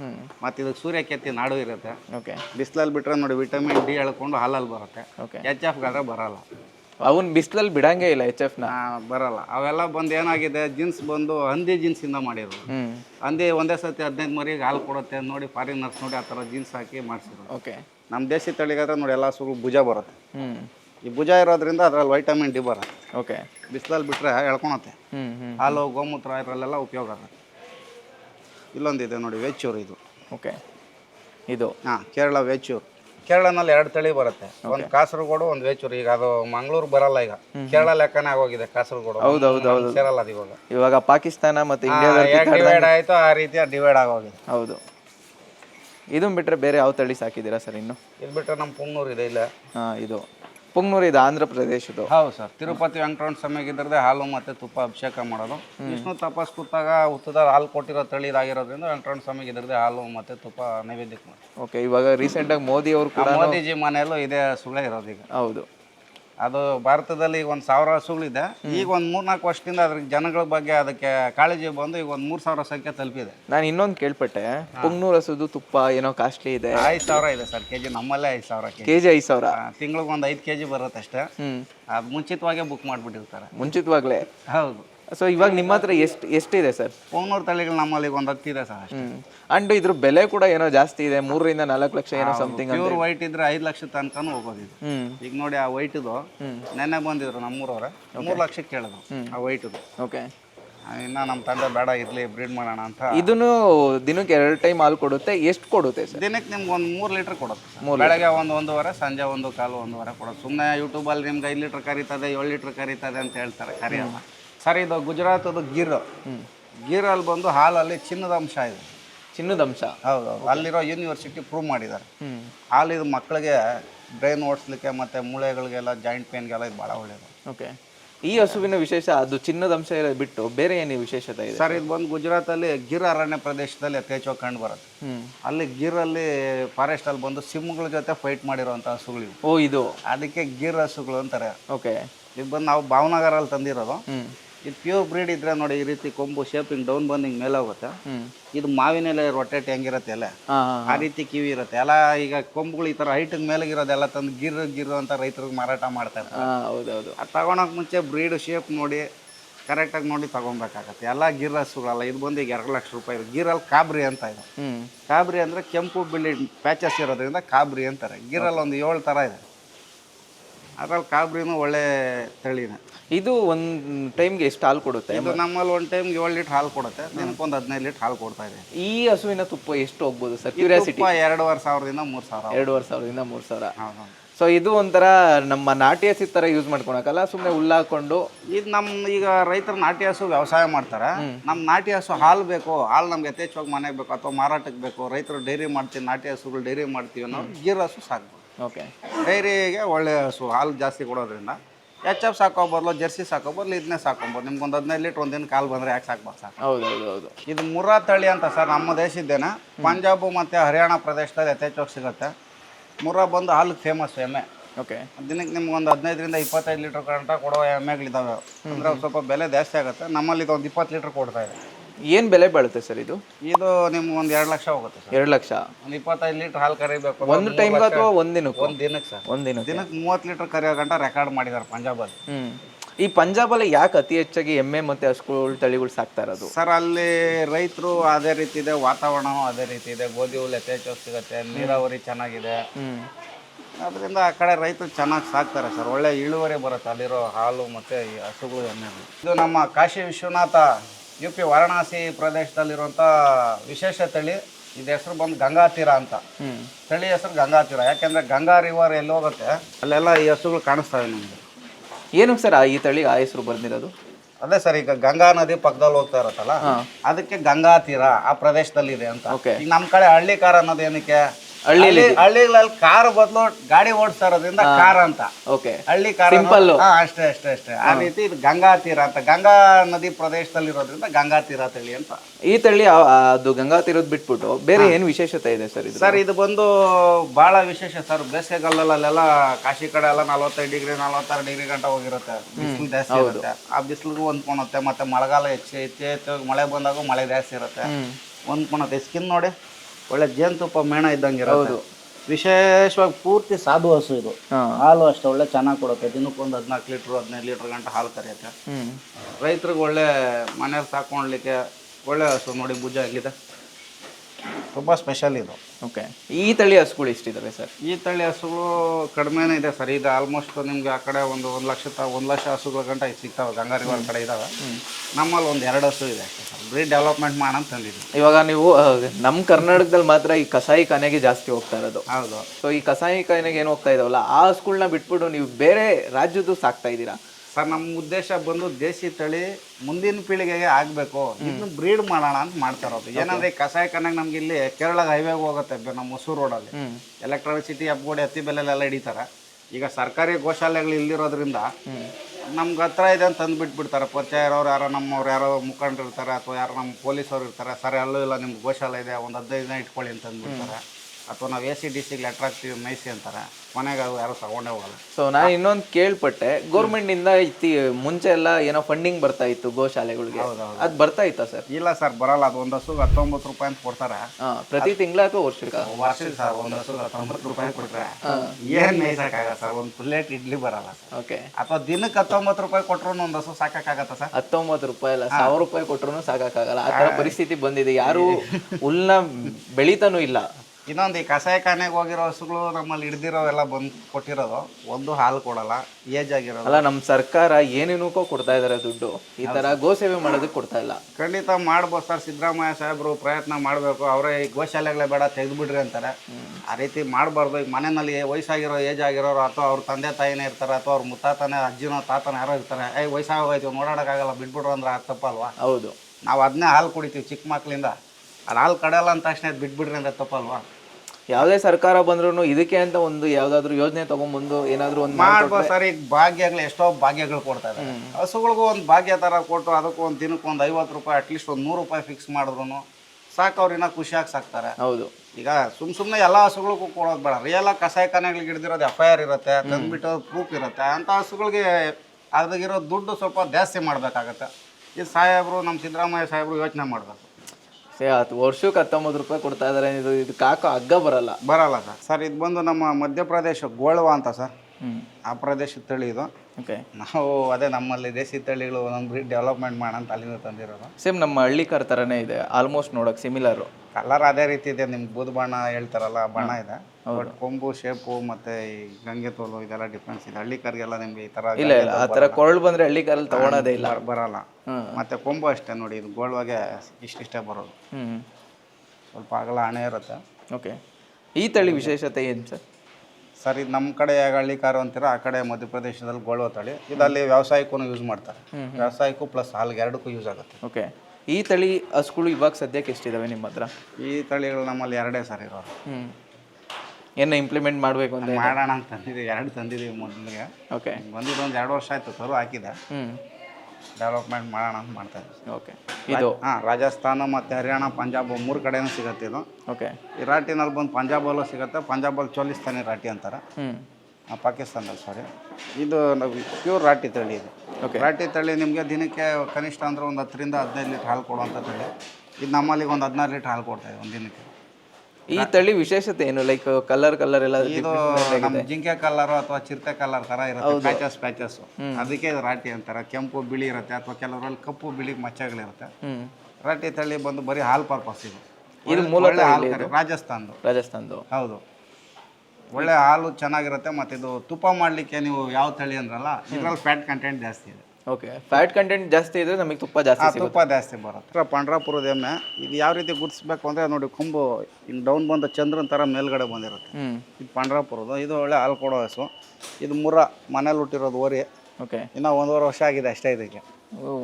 ಮತ್ತು ಇದಕ್ಕೆ ಸೂರ್ಯ ಕೆತ್ತಿ ನಾಡು ಇರುತ್ತೆ. ಓಕೆ ಬಿಸಿಲಲ್ಲಿ ಬಿಟ್ರೆ ನೋಡಿ ವಿಟಮಿನ್ ಡಿ ಹೇಳ್ಕೊಂಡು ಹಾಲಲ್ಲಿ ಬರುತ್ತೆ. ಓಕೆ ಎಚ್ ಎಫ್ಗಾದ್ರೆ ಬರಲ್ಲ. ಅವನ್ ಬಿಸ್ಲಲ್ಲಿ ಬಿಡಂಗೆ ಇಲ್ಲ ಎಚ್ ಎಫ್ ಆ, ಬರಲ್ಲ. ಅವೆಲ್ಲ ಬಂದು ಏನಾಗಿದೆ ಜೀನ್ಸ್ ಬಂದು ಹಂದಿ ಜೀನ್ಸಿಂದ ಮಾಡಿರೋದು. ಹ್ಮ್. ಹಂದಿ ಒಂದೇ ಸತಿ ಹದಿನೈದು ಮರಿಗೆ ಹಾಲು ಕೊಡುತ್ತೆ ಅಂತ ನೋಡಿ ಫಾರಿನರ್ಸ್ ನೋಡಿ ಆ ಥರ ಜೀನ್ಸ್ ಹಾಕಿ ಮಾಡಿಸಿದ್ರು ಓಕೆ ನಮ್ಮ ದೇಶಿ ತಳಿಗಾದ್ರೆ ನೋಡಿ ಎಲ್ಲ ಸುರು ಭುಜ ಬರುತ್ತೆ. ಹ್ಮ್. ಈ ಭುಜ ಇರೋದ್ರಿಂದ ಅದ್ರಲ್ಲಿ ವೈಟಮಿನ್ ಡಿ ಬರುತ್ತೆ. ಓಕೆ ಬಿಸ್ಲಲ್ಲಿ ಬಿಟ್ಟರೆ ಎಳ್ಕೊಳತ್ತೆ ಹ್ಮ್ ಹ್ಮ್ ಹಾಲು ಗೋಮೂತ್ರ ಇದರಲ್ಲೆಲ್ಲ ಉಪಯೋಗ ಆಗುತ್ತೆ. ಇಲ್ಲೊಂದಿದೆ ನೋಡಿ ವೆಚ್ಚೂರು ಇದು. ಓಕೆ ಇದು. ಹಾಂ ಕೇರಳ ವೆಚ್ಚೂರು ಕೇರಳನಲ್ಲಿ ಎರಡು ತಳಿ ಬರುತ್ತೆ. ಒಂದು ಕಾಸರಗೋಡು ಒಂದು ವೇಚೂರು. ಈಗ ಅದು ಮಂಗಳೂರು ಬರಲ್ಲ ಈಗ. ಕೇರಳ ಲೆಕ್ಕನೇ ಆಗೋಗಿದೆ ಕಾಸರಗೋಡು. ಹೌದು, ಹೌದು, ಹೌದು. ಸೇರಲ್ಲ ಅದು ಇವಾಗ. ಇವಾಗ ಪಾಕಿಸ್ತಾನ ಮತ್ತೆ ಡಿವೈಡ್ ಆಯಿತು ಆ ರೀತಿಯ ಡಿವೈಡ್ ಆಗೋಗಿದೆ. ಹೌದು. ಇದನ್ನ ಬಿಟ್ರೆ ಬೇರೆ ಯಾವ ತಳಿ ಸಾಕಿದ್ದೀರಾ ಸರ್ ಇನ್ನು? ಇದು ಬಿಟ್ಟರೆ ನಮ್ಮ ಪುಣ್ಣೂರು ಇದೆ ಇಲ್ಲ. ಹಾ ಇದು. ಪುಂಗ್ನೂರು ಇದು ಆಂಧ್ರ ಪ್ರದೇಶದ್ದು. ಹೌದು ಸರ್. ತಿರುಪತಿ ವೆಂಕಟರಮಣ ಸ್ವಾಮಿಗೆ ಇದ್ರದ್ದೇ ಹಾಲು ಮತ್ತೆ ತುಪ್ಪ ಅಭಿಷೇಕ ಮಾಡೋದು. ವಿಷ್ಣು ತಪಸ್ ಕೂತಾಗ ಹುತ್ತದ ಹಾಲು ಕೊಟ್ಟಿರೋ ತಳಿ ಇದಾಗಿರೋದ್ರಿಂದ ವೆಂಕಟರಮಣ ಸ್ವಾಮಿಗೆ ಇದ್ರದ್ದೇ ಹಾಲು ಮತ್ತೆ ತುಪ್ಪ ನೈವೇದ್ಯಕ್ಕೆ ಮಾಡಿ ಓಕೆ ಇವಾಗ ರೀಸೆಂಟಾಗಿ ಮೋದಿ ಅವರು ಕೂಡ ಮೋದಿಜಿ ಮನೆಯಲ್ಲೂ ಇದೇ ಸುಳ್ಳೆ ಇರೋದು ಈಗ. ಹೌದು. ಅದು ಭಾರತದಲ್ಲಿ ಈಗ ಒಂದು ಸಾವಿರ ಹಸುಗಳಿದೆ. ಈಗ ಒಂದು ಮೂರ್ನಾಲ್ಕು ವರ್ಷದಿಂದ ಅದ್ರ ಜನಗಳ ಬಗ್ಗೆ ಅದಕ್ಕೆ ಕಾಳಜಿ ಬಂದು ಈಗ ಒಂದು ಮೂರು ಸಾವಿರ ಸಂಖ್ಯೆ ತಲುಪಿದೆ. ನಾನು ಇನ್ನೊಂದು ಕೇಳ್ಪಟ್ಟೆ. ಪುಂಗ್ನೂರು ಹಸುದು ತುಪ್ಪ ಏನೋ ಕಾಸ್ಟ್ಲಿ ಇದೆ. ಐದು ಸಾವಿರ ಇದೆ ಸರ್ ಕೆ ಜಿ ನಮ್ಮಲ್ಲೇ ಐದು ಸಾವಿರ ಕೆ ಜಿ ಕೆ ಐದು ಸಾವಿರ. ತಿಂಗಳಿಗೆ ಒಂದು ಐದು ಕೆ ಜಿ ಬರುತ್ತೆ ಅಷ್ಟೇ ಅದು ಮುಂಚಿತವಾಗೇ ಬುಕ್ ಮಾಡಿಬಿಟ್ಟಿರ್ತಾರೆ. ಮುಂಚಿತವಾಗ್ಲೇ. ಹೌದು. ಸೊ ಇವಾಗ ನಿಮ್ಮ ಹತ್ರ ಎಷ್ಟು ಎಷ್ಟಿದೆ ಸರ್? ಒಂದೂರು ತಳಿಗಳು ನಮ್ಮಲ್ಲಿ ಒಂದು ಹತ್ತಿದೆ ಸರ್ ಅಂಡ್ ಇದ್ರ ಬೆಲೆ ಕೂಡ ಏನೋ ಜಾಸ್ತಿ ಇದೆ ಮೂರರಿಂದ ನಾಲ್ಕು ಲಕ್ಷ ಏನೋ ಸಮಥಿಂಗ್ ಪ್ಯೂರ್ ವೈಟ್ ಇದ್ರೆ ಐದು ಲಕ್ಷ ತನಕನೂ ಹೋಗೋದಿದೆ ಈಗ ನೋಡಿ ಆ ವೈಟ್ದು ನೆನ್ನೆ ಬಂದಿದ್ರು ನಮ್ಮೂರವ್ರೆ. ಮೂರು ಲಕ್ಷಕ್ಕೆ ಕೇಳಿದ್ರು ಆ ವೈಟ್ದು ಓಕೆ ಇನ್ನ ನಮ್ಮ ತಂದೆ ಬೇಡ ಇರ್ಲಿ ಬ್ರೀಡ್ ಮಾಡೋಣ ಅಂತ. ಇದನ್ನು ದಿನಕ್ಕೆ ಎರಡು ಟೈಮ್ ಹಾಲು ಕೊಡುತ್ತೆ ಎಷ್ಟು ಕೊಡುತ್ತೆ ಸರ್? ದಿನಕ್ಕೆ ನಿಮ್ಗೆ ಒಂದು ಮೂರು ಲೀಟ್ರ್ ಕೊಡುತ್ತೆ. ಬೆಳಗ್ಗೆ ಒಂದು ಒಂದೂವರೆ ಸಂಜೆ ಒಂದು ಕಾಲು ಒಂದೂವರೆ ಕೊಡೋದು ಸುಮ್ಮನೆ ಯೂಟ್ಯೂಬಲ್ಲಿ ನಿಮ್ಗೆ ಐದು ಲೀಟ್ರ್ ಕರೀತದೆ ಏಳು ಲೀಟ್ರ್ ಕರೀತದೆ ಅಂತ ಹೇಳ್ತಾರೆ ಕರಿಯಲ್ಲ. ಸರ್ ಇದು ಗುಜರಾತದು ಗಿರ್. ಅಲ್ಲಿ ಬಂದು ಹಾಲಲ್ಲಿ ಚಿನ್ನದ ಅಂಶ ಇದೆ. ಚಿನ್ನದ ಅಂಶ? ಹೌದು ಅಲ್ಲಿರೋ ಯೂನಿವರ್ಸಿಟಿ ಪ್ರೂವ್ ಮಾಡಿದ್ದಾರೆ. ಹಾಲಿದು ಹಾಲು ಇದು ಮಕ್ಕಳಿಗೆ ಬ್ರೈನ್ ಓಡಿಸ್ಲಿಕ್ಕೆ ಮತ್ತು ಮೂಳೆಗಳಿಗೆಲ್ಲ ಜಾಯಿಂಟ್ ಪೇನ್ಗೆಲ್ಲ ಇದು ಭಾಳ ಒಳ್ಳೆಯದು ಓಕೆ ಈ ಹಸುವಿನ ವಿಶೇಷ ಅದು ಚಿನ್ನದ ಅಂಶ ಇರೋದು ಬಿಟ್ಟು ಬೇರೆ ಏನು ವಿಶೇಷತೆ ಇದೆ? ಸರ್ ಇದು ಬಂದು ಗುಜರಾತಲ್ಲಿ ಗಿರ್ ಅರಣ್ಯ ಪ್ರದೇಶದಲ್ಲಿ ಯಥೇಚ್ಛವಾಗಿ ಕಂಡು ಬರುತ್ತೆ. ಅಲ್ಲಿ ಗಿರಲ್ಲಿ ಫಾರೆಸ್ಟಲ್ಲಿ ಬಂದು ಸಿಂಹಗಳ ಜೊತೆ ಫೈಟ್ ಮಾಡಿರೋಂಥ ಹಸುಗಳಿವೆ. ಓ ಇದು? ಅದಕ್ಕೆ ಗಿರ್ ಹಸುಗಳು ಅಂತಾರೆ. ಓಕೆ ಇದು ಬಂದು ನಾವು ಭಾವನಗರಲ್ಲಿ ತಂದಿರೋದು. ಇದು ಪ್ಯೂರ್ ಬ್ರೀಡ್ ಇದ್ರೆ ನೋಡಿ ಈ ರೀತಿ ಕೊಂಬು ಶೇಪಿಂಗ್ ಡೌನ್ ಬಂದಿಂಗ್ ಮೇಲೆ ಹೋಗುತ್ತೆ ಇದು ಮಾವಿನ ಎಲೆ ರೊಟೇಟ್ ಹೆಂಗಿರುತ್ತೆ ಎಲೆ? ಹಾ ಹಾ ಆ ರೀತಿ ಕಿವಿ ಇರುತ್ತೆ. ಎಲ್ಲ ಈಗ ಕೊಂಬುಗಳು ಈ ತರ ಹೈಟ್ ಮೇಲೆಗಿರೋದೆಲ್ಲ ತಂದು ಗಿರ್ ಗಿರ್ ಅಂತ ರೈತರಿಗೆ ಮಾರಾಟ ಮಾಡ್ತಾರೆ ಹೌದೌದು. ಅದು ತಗೊಳಕ್ ಮುಂಚೆ ಬ್ರೀಡ್ ಶೇಪ್ ನೋಡಿ ಕರೆಕ್ಟಾಗಿ ನೋಡಿ ತಗೊಬೇಕಾಗತ್ತೆ ಎಲ್ಲ ಗಿರ್ ಹಸುಗಳಲ್ಲ ಇದು ಬಂದು ಈಗ ಎರಡು ಲಕ್ಷ ರೂಪಾಯಿ ಗಿರಲ್ಲಿ ಕಾಬ್ರಿ ಅಂತ ಇದೆ. ಕಾಬ್ರಿ ಅಂದ್ರೆ ಕೆಂಪು ಬಿಳಿ ಪ್ಯಾಚಸ್ ಇರೋದ್ರಿಂದ ಕಾಬ್ರಿ ಅಂತಾರೆ. ಗಿರಲ್ಲಿ ಒಂದು ಏಳು ತರ ಇದೆ. ಅದ್ರಲ್ಲಿ ಕಾಬ್ರಿನೂ ಒಳ್ಳೆ ತಳಿನ. ಇದು ಒಂದ್ ಟೈಮ್ಗೆ ಎಷ್ಟು ಹಾಲು ಕೊಡುತ್ತೆ? ಇದು ನಮ್ಮಲ್ಲಿ ಒಂದು ಟೈಮ್ಗೆ ಏಳು ಲೀಟ್ರ್ ಹಾಲು ಕೊಡುತ್ತೆ ದಿನಕ್ಕೆ ಒಂದು ಹದಿನೈದು ಲೀಟ್ರ್ ಹಾಲು ಕೊಡ್ತಾ ಇದೆ. ಈ ಹಸುವಿನ ತುಪ್ಪ ಎಷ್ಟು ಹೋಗ್ಬೋದು ಸರ್? ಕ್ಯೂರಿಯಾಸಿಟಿ ತುಪ್ಪ ಎರಡೂವರೆ ಸಾವಿರದಿಂದ ಮೂರು ಸಾವಿರ ಎರಡೂವರೆ ಸಾವಿರದಿಂದ ಮೂರು ಸಾವಿರ. ಹೌದು. ಸೊ ಇದು ಒಂಥರ ನಮ್ಮ ನಾಟಿ ಹಸಿ ಥರ ಯೂಸ್ ಮಾಡ್ಕೊಳಕಲ್ಲ ಸುಮ್ಮನೆ ಹುಲ್ಲಾಕೊಂಡು ಇದು ನಮ್ಮ ಈಗ ರೈತರು ನಾಟಿ ಹಸು ವ್ಯವಸಾಯ ಮಾಡ್ತಾರೆ. ನಮ್ಮ ನಾಟಿ ಹಸು ಹಾಲು ಬೇಕು ಹಾಲು ನಮ್ಗೆ ಯಥೇಚ್ಛವಾಗಿ ಮನೆಗೆ ಬೇಕು ಅಥವಾ ಮಾರಾಟಕ್ಕೆ ಬೇಕು ರೈತರು ಡೈರಿ ಮಾಡ್ತೀವಿ ನಾಟಿ ಹಸುಗಳು ಡೈರಿ ಮಾಡ್ತೀವಿ ಅನ್ನೋ ಗೀರ್ ಹಸು ಸಾಕು ಓಕೆ ಡೈರಿಗೆ ಒಳ್ಳೆ ಹಸು ಹಾಲು ಜಾಸ್ತಿ ಕೊಡೋದ್ರಿಂದ. ಎಚ್ ಎಫ್ ಸಾಕೋ ಬದಲು ಜರ್ಸಿ ಸಾಕೋ ಬದಲು ಇದನ್ನೇ ಸಾಕೊಬೋದು. ನಿಮ್ಗೆ ಒಂದು ಹದಿನೈದು ಲೀಟ್ರ್ ಒಂದಿನ ದಿನ ಕಾಲು ಬಂದರೆ ಯಾಕೆ ಸಾಕ್ಬೋದು ಸಾಕು? ಹೌದು ಹೌದು ಹೌದು. ಇದು ಮುರ್ರಾ ತಳಿ ಅಂತ ಸರ್ ನಮ್ಮ ದೇಶದ್ದೇನೆ ಪಂಜಾಬ್ ಮತ್ತು ಹರಿಯಾಣ ಪ್ರದೇಶದಲ್ಲಿ ಯಥೇಚ್ಛವಾಗಿ ಸಿಗುತ್ತೆ. ಮುರ್ರಾ ಬಂದು ಹಾಲಿಗೆ ಫೇಮಸ್ ಎಮ್ಮೆ. ಓಕೆ ದಿನಕ್ಕೆ ನಿಮ್ಗೆ ಒಂದು ಹದಿನೈದರಿಂದ ಇಪ್ಪತ್ತೈದು ಲೀಟ್ರ್ ಗಂಟ ಕೊಡೋ ಎಮ್ಮೆಗಳಿದ್ದಾವೆ ಅಂದರೆ ಸ್ವಲ್ಪ ಬೆಲೆ ಜಾಸ್ತಿ ಆಗುತ್ತೆ. ನಮ್ಮಲ್ಲಿ ಇದು ಒಂದು ಇಪ್ಪತ್ತು ಲೀಟ್ರ್ ಕೊಡ್ತಾ ಇದೆ. ಏನು ಬೆಲೆ ಬಾಳುತ್ತೆ ಸರ್ ಇದು? ಇದು ನಿಮ್ಗೆ ಒಂದು ಎರಡು ಲಕ್ಷ ಹೋಗುತ್ತೆ ಸರ್. ಎರಡು ಲಕ್ಷ. ಒಂದು ಇಪ್ಪತ್ತೈದು ಲೀಟ್ರ್ ಹಾಲು ಕರಿಬೇಕು. ಒಂದು ಟೈಮ್ ಅಥವಾ ಒಂದು ದಿನಕ್ಕೆ? ಒಂದು ದಿನಕ್ಕೆ ಸರ್. ಒಂದು ದಿನಕ್ಕೆ. ದಿನಕ್ಕೆ ಮೂವತ್ತು ಲೀಟ್ರ್ ಕರೆಯೋ ಗಂಟ ರೆಕಾರ್ಡ್ ಮಾಡಿದ್ದಾರೆ ಪಂಜಾಬಲ್ಲಿ. ಹ್ಞೂ ಈ ಪಂಜಾಬಲ್ಲಿ ಯಾಕೆ ಅತಿ ಹೆಚ್ಚಾಗಿ ಎಮ್ಮೆ ಮತ್ತೆ ಹಸುಗಳು ತಳಿಗಳು ಸಾಕ್ತಾ ಇರೋದು? ಸರ್ ಅಲ್ಲಿ ರೈತರು ಅದೇ ರೀತಿ ಇದೆ ವಾತಾವರಣವೂ ಅದೇ ರೀತಿ ಇದೆ ಗೋಧಿ ಹುಲ್ಲು ಯಥೇಚ್ಛ ಸಿಗುತ್ತೆ ನೀರಾವರಿ ಚೆನ್ನಾಗಿದೆ. ಅದರಿಂದ ಆ ಕಡೆ ರೈತರು ಚೆನ್ನಾಗಿ ಸಾಕ್ತಾರೆ ಸರ್. ಒಳ್ಳೆ ಇಳುವರಿ ಬರುತ್ತೆ ಅಲ್ಲಿರೋ ಹಾಲು ಮತ್ತು ಈ ಹಸುಗಳು ಎಮ್ಮೆ ಇದು ನಮ್ಮ ಕಾಶಿ ವಿಶ್ವನಾಥ ಯು ಪಿ ವಾರಣಾಸಿ ಪ್ರದೇಶದಲ್ಲಿರುವಂಥ ವಿಶೇಷ ತಳಿ ಇದು ಹೆಸರು ಬಂದು ಗಂಗಾತೀರ ಅಂತ. ತಳಿ ಹೆಸರು ಗಂಗಾತೀರ ಯಾಕೆಂದರೆ ಗಂಗಾ ರಿವರ್ ಎಲ್ಲಿ ಹೋಗುತ್ತೆ ಅಲ್ಲೆಲ್ಲ ಈ ಹಸುಗಳು ಕಾಣಿಸ್ತವೆ ನಿಮಗೆ. ಏನು ಸರ್ ಆ- ಈ ತಳಿಗೆ ಆ ಹೆಸರು ಬಂದಿರೋದು? ಅದೇ ಸರ್ ಈಗ ಗಂಗಾ ನದಿ ಪಕ್ಕದಲ್ಲಿ ಹೋಗ್ತಾ ಇರತ್ತಲ್ಲ ಅದಕ್ಕೆ ಗಂಗಾ ತೀರ ಆ ಪ್ರದೇಶದಲ್ಲಿ ಇದೆ ಅಂತ. ಈಗ ನಮ್ಮ ಕಡೆ ಹಳ್ಳಿಕಾರ ಅನ್ನೋದು ಏನಕ್ಕೆ ಹಳ್ಳಿಲಿ ಹಳ್ಳಿ- ಹಳ್ಳಿಗಳಲ್ಲಿ ಕಾರ್ ಬದಲು ಗಾಡಿ ಓಡಿಸ್ತಾ ಇರೋದ್ರಿಂದ ಕಾರ್ ಅಂತ. ಓಕೆ ಹಳ್ಳಿ ಕಾರ್. ಅಷ್ಟೇ ಅಷ್ಟೇ ಅಷ್ಟೇ. ಆ ರೀತಿ ಇದು ಗಂಗಾ ತೀರ ಅಂತ. ಗಂಗಾ ನದಿ ಪ್ರದೇಶದಲ್ಲಿ ಇರೋದ್ರಿಂದ ಗಂಗಾ ತೀರ ತಳಿ ಅಂತ. ಈ ತಳಿ ಆ- ಅದು ಗಂಗಾ ತೀರದ್ ಬಿಟ್ಬಿಟ್ಟು ಬೇರೆ ಏನು ವಿಶೇಷತೆ ಇದೆ ಸರ್ ಇದು ಸರ್ ಇದು ಬಂದು ಬಹಳ ವಿಶೇಷ ಸರ್. ಬೇಸಿಗೆಗಾಲದಲ್ಲಿ ಅಲ್ಲೆಲ್ಲ ಕಾಶಿ ಕಡೆ ಎಲ್ಲ ನಲವತ್ತೈದು ಡಿಗ್ರಿ ನಲವತ್ತಾರು ಡಿಗ್ರಿ ಗಂಟ ಹೋಗಿರುತ್ತೆ. ಬಿಸಿಲು ಜಾಸ್ತಿ ಇರುತ್ತೆ. ಆ ಬಿಸಿಲಿಗೂ ಹೊಂದ್ಕೊಳುತ್ತೆ ಮತ್ತೆ ಮಳೆಗಾಲ ಹೆಚ್ಚು ಹೆಚ್ಚು ಹೆಚ್ಚು ಮಳೆ ಬಂದಾಗ ಮಳೆ ಜಾಸ್ತಿ ಇರುತ್ತೆ. ಹೊಂದ್ಕೊಳುತ್ತೆ ಸ್ಕಿನ್ ನೋಡಿ ಒಳ್ಳೆ ಜೇನುತುಪ್ಪ ಮೇಣ ಇದ್ದಂಗೆ ಇರೋದು ವಿಶೇಷವಾಗಿ ಪೂರ್ತಿ ಸಾಧು ಹಸು ಇದು. ಹಾಲು ಅಷ್ಟೇ ಒಳ್ಳೆ ಚೆನ್ನಾಗಿ ಕೊಡುತ್ತೆ. ದಿನಕ್ಕೆ ಒಂದು ಹದಿನಾಲ್ಕು ಲೀಟ್ರ್ ಹದಿನೈದು ಲೀಟ್ರ್ ಗಂಟೆ ಹಾಲು ಕರೆಯುತ್ತೆ. ರೈತರಿಗೆ ಒಳ್ಳೆ ಮನೇಲಿ ಸಾಕೊಂಡ್ಲಿಕ್ಕೆ ಒಳ್ಳೆ ಹಸು ನೋಡಿ ಬುಜ್ಜ ಆಗಿದೆ ತುಂಬ ಸ್ಪೆಷಲ್ ಇದು. ಓಕೆ ಈ ತಳಿ ಹಸುಗಳು ಎಷ್ಟಿದ್ದಾವೆ ಸರ್ ಈ ತಳಿ ಹಸುಗಳು ಕಡಿಮೆನೇ ಇದೆ ಸರ್ ಇದು ಆಲ್ಮೋಸ್ಟ್ ನಿಮ್ಗೆ ಆ ಕಡೆ ಒಂದು ಒಂದು ಲಕ್ಷ ತ ಒಂದು ಲಕ್ಷ ಹಸುಗಳ ಗಂಟ ಇದು ಸಿಗ್ತಾವೆ. ಗಂಗಾರಿವಾರ ಕಡೆ ಇದಾವೆ. ನಮ್ಮಲ್ಲಿ ಒಂದು ಎರಡು ಹಸು ಇದೆ. ಬ್ರೀಡ್ ಡೆವಲಪ್ಮೆಂಟ್ ಮಾಡೋಣ ತಂದಿದ್ವಿ ಇವಾಗ ನೀವು ನಮ್ಮ ಕರ್ನಾಟಕದಲ್ಲಿ ಮಾತ್ರ ಈ ಕಸಾಯಿ ಕಾನೆಗೆ ಜಾಸ್ತಿ ಹೋಗ್ತಾ ಇರೋದು. ಹೌದು. ಸೊ ಈ ಕಸಾಯಿ ಕಾನೆಗೆ ಏನು ಹೋಗ್ತಾ ಇದಾವಲ್ಲ ಆ ಹಸುಗಳನ್ನ ಬಿಟ್ಬಿಟ್ಟು ನೀವು ಬೇರೆ ರಾಜ್ಯದ್ದು ಸಾಕ್ತಾ ಇದ್ದೀರಾ? ಸರ್ ನಮ್ಮ ಉದ್ದೇಶ ಬಂದು ದೇಸಿ ತಳಿ ಮುಂದಿನ ಪೀಳಿಗೆಗೆ ಆಗಬೇಕು. ಇನ್ನು ಬ್ರೀಡ್ ಮಾಡೋಣ ಅಂತ ಮಾಡ್ತಾ ಇರೋದು ಏನಂದ್ರೆ ಈ ಕಸಾಯ ಕಣ್ಣಾಗ ನಮ್ಗೆ ಇಲ್ಲಿ ಕೇರಳದ ಹೈವೇಗೆ ಹೋಗುತ್ತೆ ನಮ್ಮ ಹೊಸೂರು ರೋಡಲ್ಲಿ ಎಲೆಕ್ಟ್ರಾನಿಸಿಟಿ ಅಪ್ಗೋಡಿ ಹತ್ತಿ ಬೆಲೆಲೆಲ್ಲ ಹಿಡಿತಾರೆ. ಈಗ ಸರ್ಕಾರಿ ಗೋಶಾಲೆಗಳು ಇಲ್ಲಿರೋದ್ರಿಂದ ನಮ್ಗೆ ಹತ್ರ ಇದೆ ಅಂತ ಬಿಟ್ಬಿಡ್ತಾರೆ ಪರಿಚಯ ಇರೋರು ಯಾರೋ ನಮ್ಮವ್ರು ಯಾರೋ ಮುಖಂಡರು ಇರ್ತಾರೆ ಅಥವಾ ಯಾರೋ ನಮ್ಮ ಪೊಲೀಸವ್ರು ಇರ್ತಾರೆ ಸರ್ ಅಲ್ಲೂ ಇಲ್ಲ ನಿಮ್ಗೆ ಗೋಶಾಲೆ ಇದೆ ಒಂದು ಹದಿನೈದು ದಿನ ಇಟ್ಕೊಳ್ಳಿ ಅಂತ ಅಂದ್ಬಿಡ್ತಾರೆ ಅಥವಾ ನಾವು ಎ ಸಿ ಡಿ ಸಿಗೆ ಲೆಟ್ರ್ ಹಾಕ್ತೀವಿ ಮೇಯ್ಸಿ ಅಂತಾರೆ ಮನೆಗೆ ಅದು ಯಾರು ತಗೊಂಡೇ ಹೋಗಲ್ಲ. ಸೊ ನಾನು ಇನ್ನೊಂದು ಕೇಳ್ಪಟ್ಟೆ ಗೌರ್ಮೆಂಟಿಂದ ಇತ್ತಿ ಮುಂಚೆ ಎಲ್ಲ ಏನೋ ಫಂಡಿಂಗ್ ಬರ್ತಾ ಇತ್ತು ಗೋಶಾಲೆಗಳಿಗೆ. ಅದು ಬರ್ತಾ ಇತ್ತಾ ಸರ್? ಇಲ್ಲ ಸರ್ ಬರಲ್ಲ ಅದು ಒಂದು ಹಸುಗೆ ಹತ್ತೊಂಬತ್ತು ರೂಪಾಯಿ ಅಂತ ಕೊಡ್ತಾರೆ. ಪ್ರತಿ ತಿಂಗಳ ಅಥವಾ ವರ್ಷಕ್ಕೆ? ವರ್ಷದ ಸರ್ ಒಂದು ಹಸುಗೆ ಹತ್ತೊಂಬತ್ತು ರೂಪಾಯಿ ಕೊಟ್ಟರೆ ಏನು ಮೇಯ್ಸಕ್ಕಾಗಲ್ಲ ಸರ್ ಒಂದು ಪ್ಲೇಟ್ ಇಡ್ಲಿ ಬರಲ್ಲ ಸರ್. ಓಕೆ ಅಥವಾ ದಿನಕ್ಕೆ ಹತ್ತೊಂಬತ್ತು ರೂಪಾಯಿ ಕೊಟ್ಟರು ಒಂದು ಹಸು ಸಾಕಾಗತ್ತಾ ಸರ್? ಹತ್ತೊಂಬತ್ತು ರೂಪಾಯಿ ಅಲ್ಲ ಸಾವಿರ ರೂಪಾಯಿ ಕೊಟ್ರು ಸಾಕಾಗಲ್ಲ ಆ ತರ ಪರಿಸ್ಥಿತಿ ಬಂದಿದೆ. ಯಾರು ಹುಲ್ನ ಬೆಳಿತಾನೂ ಇಲ್ಲ. ಇನ್ನೊಂದು ಈ ಕಸಾಯಖಾನೆಗೆ ಹೋಗಿರೋ ಹಸುಗಳು ನಮ್ಮಲ್ಲಿ ಹಿಡ್ದಿರೋ ಎಲ್ಲ ಬಂದು ಕೊಟ್ಟಿರೋದು. ಒಂದು ಹಾಲು ಕೊಡಲ್ಲ ಏಜ್ ಆಗಿರೋದು. ಅಲ್ಲ ನಮ್ಮ ಸರ್ಕಾರ ಏನೇನಕ್ಕೋ ಕೊಡ್ತಾ ಇದಾರೆ ದುಡ್ಡು. ಈ ತರ ಗೋ ಸೇವೆ ಮಾಡೋದಕ್ಕೆ ಕೊಡ್ತಾ ಇಲ್ಲ. ಖಂಡಿತ ಮಾಡ್ಬೋದು ಸರ್ ಸಿದ್ದರಾಮಯ್ಯ ಸಾಹೇಬರು ಪ್ರಯತ್ನ ಮಾಡಬೇಕು. ಅವರೇ ಈ ಗೋಶಾಲೆಗಳೇ ಬೇಡ ತೆಗೆದುಬಿಡ್ರಿ ಅಂತಾರೆ. ಆ ರೀತಿ ಮಾಡಬಾರ್ದು. ಈಗ ಮನೆಯಲ್ಲಿ ವಯಸ್ಸಾಗಿರೋ ಏಜ್ ಆಗಿರೋರು ಅಥವಾ ಅವ್ರ ತಂದೆ ತಾಯಿನೇ ಇರ್ತಾರೆ ಅಥವಾ ಅವ್ರ ಮುತ್ತಾತನೇ ಅಜ್ಜಿನೋ ತಾತನ ಯಾರೋ ಇರ್ತಾರೆ ಏ ವಯಸ್ಸಾಗೋಯ್ತು ನೋಡೋಕ್ಕಾಗಲ್ಲ ಬಿಟ್ಬಿಡ್ರು ಅಂದ್ರೆ ಆ ತಪ್ಪಲ್ವಾ? ಹೌದು. ನಾವು ಅದನ್ನೇ ಹಾಲು ಕುಡಿತೀವಿ ಚಿಕ್ಕ ಮಕ್ಕಳಿಂದ. ಅದು ಹಾಲು ಕಡೆಯಲ್ಲ ಅಂತ ತಕ್ಷಣ ಅದ್ ಬಿಟ್ಬಿಡ್ರಿ ಅಂದ್ರೆ ತಪ್ಪಲ್ವಾ? ಯಾವುದೇ ಸರ್ಕಾರ ಬಂದ್ರೂ ಇದಕ್ಕೆ ಅಂತ ಒಂದು ಯಾವ್ದಾದ್ರು ಯೋಜನೆ ತಗೊಂಡ್ಬಂದು ಏನಾದ್ರು ಒಂದು ಮಾಡ್ಬೋದು ಸರ್ ಈಗ ಭಾಗ್ಯಗಳು ಎಷ್ಟೋ ಭಾಗ್ಯಗಳು ಕೊಡ್ತಾ ಇದ್ದಾರೆ ಹಸುಗಳಿಗೂ ಒಂದು ಭಾಗ್ಯ ಥರ ಕೊಟ್ಟು ಅದಕ್ಕೂ ಒಂದು ದಿನಕ್ಕೆ ಒಂದು ಐವತ್ತು ರೂಪಾಯಿ ಅಟ್ಲೀಸ್ಟ್ ಒಂದು ನೂರು ರೂಪಾಯಿ ಫಿಕ್ಸ್ ಮಾಡಿದ್ರು ಸಾಕು ಅವ್ರು ಇನ್ನೂ ಖುಷಿಯಾಗಿ ಸಾಕ್ತಾರೆ. ಹೌದು. ಈಗ ಸುಮ್ ಸುಮ್ಮನೆ ಎಲ್ಲ ಹಸುಗಳಿಗೂ ಕೊಡೋದು ಬೇಡ. ರಿಯಲ್ ಆಗಿ ಹಿಡಿದಿರೋದು ಎಫ್ ಐ ಆರ್ ಇರುತ್ತೆ ತಂದ್ಬಿಟ್ಟು ಪ್ರೂಫ್ ಇರುತ್ತೆ. ಅಂಥ ಹಸುಗಳಿಗೆ ಅದಾಗಿರೋ ದುಡ್ಡು ಸ್ವಲ್ಪ ಜಾಸ್ತಿ ಮಾಡಬೇಕಾಗತ್ತೆ. ಈ ಸಾಹೇಬರು ನಮ್ಮ ಸಿದ್ದರಾಮಯ್ಯ ಸಾಹೇಬರು ಯೋಚನೆ ಮಾಡಬೇಕು. ಹತ್ತು ವರ್ಷಕ್ಕೆ ಹತ್ತೊಂಬತ್ತು ರೂಪಾಯಿ ಕೊಡ್ತಾ ಇದಾರೆ ಇದು ಇದಕ್ಕೆ ಹಾಕೋ ಹಗ್ಗ ಬರಲ್ಲ. ಬರಲ್ಲ ಸರ್. ಸರ್ ಇದು ಬಂದು ನಮ್ಮ ಮಧ್ಯಪ್ರದೇಶ ಗೋಳ್ವಾ ಅಂತ ಸರ್. ಆ ಪ್ರದೇಶದ ತಳಿ ಇದು. ಓಕೆ. ನಾವು ಅದೇ ನಮ್ಮಲ್ಲಿ ದೇಸಿ ತಳಿಗಳು ಒಂದೊಂದು ಬ್ರೀಡ್ ಡೆವಲಪ್ಮೆಂಟ್ ಮಾಡೋಣ ಅಂತ ಅಲ್ಲಿಂದ ತಂದಿರೋದು. ಸೇಮ್ ನಮ್ಮ ಹಳ್ಳಿ ಕಾರ್ ಥರನೇ ಇದೆ ಆಲ್ಮೋಸ್ಟ್ ನೋಡಕ್ ಸಿಮಿಲರ್ ಕಲರ್ ಅದೇ ರೀತಿ ಇದೆ ನಿಮ್ಗೆ ಬೂದು ಬಣ್ಣ ಹೇಳ್ತಾರಲ್ಲ ಆ ಬಣ್ಣ ಇದೆ. ಬಟ್ ಕೊಂಬು ಶೇಪು ಮತ್ತೆ ಈ ಗಂಗೆ ತೋಲು ಇದೆಲ್ಲ ಡಿಫ್ರೆನ್ಸ್ ಇದೆ. ಹಳ್ಳಿ ಕಾರ್ಗೆಲ್ಲ ನಿಮ್ಗೆ ಈ ತರ ಇಲ್ಲ ಇಲ್ಲ. ಆ ಥರ ಕೊರಳು ಬಂದ್ರೆ ಹಳ್ಳಿ ಕಾರಲ್ಲಿ ತಗೊಳೋದೇ ಇಲ್ಲ. ಬರ- ಬರಲ್ಲ. ಮತ್ತೆ ಕೊಂಬು ಅಷ್ಟೇ ನೋಡಿ ಇದು ಗೋಳ್ವಾಗೆ ಇಷ್ಟಿಷ್ಟೇ ಬರೋದು. ಸ್ವಲ್ಪ ಅಗಲ ಹಣೆ ಇರುತ್ತೆ. ಓಕೆ ಈ ತಳಿ ವಿಶೇಷತೆ ಏನು ಸರ್? ಸರ್ ಇದು ನಮ್ಮ ಕಡೆ ಹೇಗೆ ಹಳ್ಳಿ ಕಾರು ಅಂತೀರ ಆ ಕಡೆ ಮಧ್ಯಪ್ರದೇಶದಲ್ಲಿ ಗೋಳ್ವ ತಳಿ. ಇದಲ್ಲಿ ವ್ಯವಸಾಯಕ್ಕೂ ಯೂಸ್ ಮಾಡ್ತಾರೆ. ವ್ಯವಸಾಯಕ್ಕೂ ಪ್ಲಸ್ ಹಾಲ್ಗೆ ಎರಡಕ್ಕೂ ಯೂಸ್ ಆಗುತ್ತೆ. ಓಕೆ ಈ ತಳಿ ಹಸುಗಳು ಇವಾಗ ಸದ್ಯಕ್ಕೆ ಎಷ್ಟಿದಾವೆ ನಿಮ್ಮ ಹತ್ರ? ಈ ತಳಿಗಳು ನಮ್ಮಲ್ಲಿ ಎರಡೇ ಸರ್ ಇರೋರು. ಹ್ಞೂ ಏನು ಇಂಪ್ಲಿಮೆಂಟ್ ಮಾಡಬೇಕು ಅಂತ ಮಾಡೋಣ ಅಂತ ತಂದಿದ್ದೀವಿ ಎರಡು ತಂದಿದ್ದೀವಿ ಮೊದಲಿಗೆ. ಓಕೆ ಬಂದಿದ್ದು ಒಂದು ಎರಡು ವರ್ಷ ಆಯಿತು ಕರು ಹಾಕಿದೆ. ಹ್ಞೂ ಡೆವಲಪ್ಮೆಂಟ್ ಮಾಡೋಣ ಅಂತ ಮಾಡ್ತಾ ಇದ್ದೀವಿ. ಓಕೆ ಇದು? ಹಾಂ ರಾಜಸ್ಥಾನ ಮತ್ತು ಹರಿಯಾಣ ಪಂಜಾಬ್ ಮೂರು ಕಡೆನೂ ಸಿಗುತ್ತೆ ಇದು. ಓಕೆ ಈ ರಾಟಿನಲ್ಲಿ ಬಂದು ಪಂಜಾಬಲ್ಲೂ ಸಿಗುತ್ತೆ ಪಂಜಾಬಲ್ಲಿ ಚೋಲಿಸ್ತಾನೆ ರಾಟಿ ಅಂತಾರೆ. ಹ್ಞೂ ಆ, ಪಾಕಿಸ್ತಾನದಲ್ಲಿ ಸಾರಿ ಇದು ನಾವು ಪ್ಯೂರ್ ರಾಟಿ ತಳಿ ಇದು. ರಾಟಿ ತಳಿ ನಿಮಗೆ ದಿನಕ್ಕೆ ಕನಿಷ್ಠ ಅಂದ್ರೆ ಒಂದು ಹತ್ತರಿಂದ ಹದಿನೈದು ಲೀಟ್ರ್ ಹಾಲು ಕೊಡುವಂಥ ತಳಿ ಇದು ನಮ್ಮಲ್ಲಿ ಒಂದು ಹದಿನಾರು ಲೀಟ್ರ್ ಹಾಲು ಕೊಡ್ತಾ ಇದೆ ಒಂದು ದಿನಕ್ಕೆ. ಈ ತಳಿ ವಿಶೇಷತೆ ಏನು? ಲೈಕ್ ಕಲರ್ ಕಲರ್ ಎಲ್ಲ ಇದು ನಮ್ಮ ಜಿಂಕೆ ಕಲರು ಅಥವಾ ಚಿರತೆ ಕಲರ್ ಥರ ಇರುತ್ತೆ. ಪ್ಯಾಚಸ್ ಪ್ಯಾಚಸ್ಸು ಅದಕ್ಕೆ ಇದು ರಾಟಿ ಅಂತಾರೆ. ಕೆಂಪು ಬಿಳಿ ಇರುತ್ತೆ. ಅಥವಾ ಕೆಲವರಲ್ಲಿ ಕಪ್ಪು ಬಿಳಿ ಮಚ್ಚಗಳಿರುತ್ತೆ. ರಾಟಿ ತಳಿ ಬಂದು ಬರೀ ಹಾಲು ಪರ್ಪಸ್ ಇದು. ಇದು ಮೂಲತಃ ಹಾಲು ಕರೆ. ರಾಜಸ್ಥಾನದು. ರಾಜಸ್ಥಾನ್ದು. ಹೌದು. ಒಳ್ಳೆ ಹಾಲು ಚೆನ್ನಾಗಿರುತ್ತೆ ಮತ್ತೆ ಇದು ತುಪ್ಪ ಮಾಡಲಿಕ್ಕೆ ನೀವು ಯಾವ ತಳಿ ಅಂದ್ರಲ್ಲ ಇದ್ರಲ್ಲಿ ಫ್ಯಾಟ್ ಕಂಟೆಂಟ್ ಜಾಸ್ತಿ ಇದೆ. ಓಕೆ ಫ್ಯಾಟ್ ಕಂಟೆಂಟ್ ಜಾಸ್ತಿ ಇದ್ರೆ ನಮಗೆ ತುಪ್ಪ ಜಾಸ್ತಿ ಆ ಸಿಗುತ್ತೆ. ತುಪ್ಪ ಜಾಸ್ತಿ ಬರುತ್ತೆ. ಪಂಡ್ರಾಪುರದ ಎಮ್ಮೆ ಇದು ಯಾವ ರೀತಿ ಗುರ್ತಿಸ್ಬೇಕು ಅಂದರೆ ನೋಡಿ ಕೊಂಬು ಹಿಂಗೆ ಡೌನ್ ಬಂದ ಚಂದ್ರನ ಥರ ಮೇಲ್ಗಡೆ ಬಂದಿರುತ್ತೆ. ಇದು ಪಂಡ್ರಾಪುರದು ಇದು ಒಳ್ಳೆ ಹಾಲು ಕೊಡೋ ಹಸು ಇದು ಮುರ ಮನೇಲಿ ಹುಟ್ಟಿರೋದು ಓರಿ. ಓಕೆ ಇನ್ನೂ ಒಂದೂವರೆ ವರ್ಷ ಆಗಿದೆ ಅಷ್ಟೇ ಇದಕ್ಕೆ.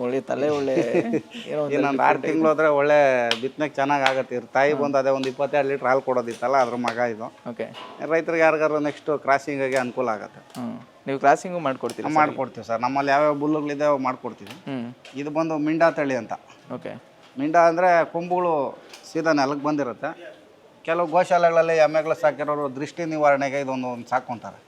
ಒಳ್ಳೆ ತಲೆ ಒಳ್ಳೆ ಏನೋ ಒಂದು ಇನ್ನೊಂದು ಆರು ತಿಂಗಳು ಹೋದ್ರೆ ಒಳ್ಳೆ ಬಿತ್ತನೆಗೆ ಚೆನ್ನಾಗಿ ಆಗುತ್ತೆ. ಇವ್ರ ತಾಯಿ ಬಂದು ಅದೇ ಒಂದು ಇಪ್ಪತ್ತೆರಡು ಲೀಟ್ರ್ ಹಾಲು ಕೊಡೋದಿತ್ತಲ್ಲ ಅದ್ರ ಮಗ ಇದು. ಓಕೆ. ರೈತರಿಗೆ ಯಾರಿಗಾರು ನೆಕ್ಸ್ಟ್ ಕ್ರಾಸಿಂಗಿಗೆ ಅನುಕೂಲ ಆಗುತ್ತೆ. ನೀವು ಕ್ರಾಸಿಂಗು ಮಾಡ್ಕೊಡ್ತೀವಿ ಮಾಡ್ಕೊಡ್ತೀವಿ ಸರ್. ನಮ್ಮಲ್ಲಿ ಯಾವ್ಯಾವ ಬುಲ್ಲುಗಳಿದ್ದಾವೆ ಮಾಡ್ಕೊಡ್ತೀವಿ. ಹ್ಞೂ ಇದು ಬಂದು ಮಿಂಡಾ ತಳಿ ಅಂತ. ಓಕೆ. ಮಿಂಡ ಅಂದರೆ ಕೊಂಬುಗಳು ಸೀದಾ ನೆಲಕ್ಕೆ ಬಂದಿರುತ್ತೆ. ಕೆಲವು ಗೋಶಾಲೆಗಳಲ್ಲಿ ಎಮ್ಮೆಗಳು ಸಾಕಿರೋರು ದೃಷ್ಟಿ ನಿವಾರಣೆಗೆ ಇದೊಂದು ಒಂದು ಸಾಕೊಂತಾರೆ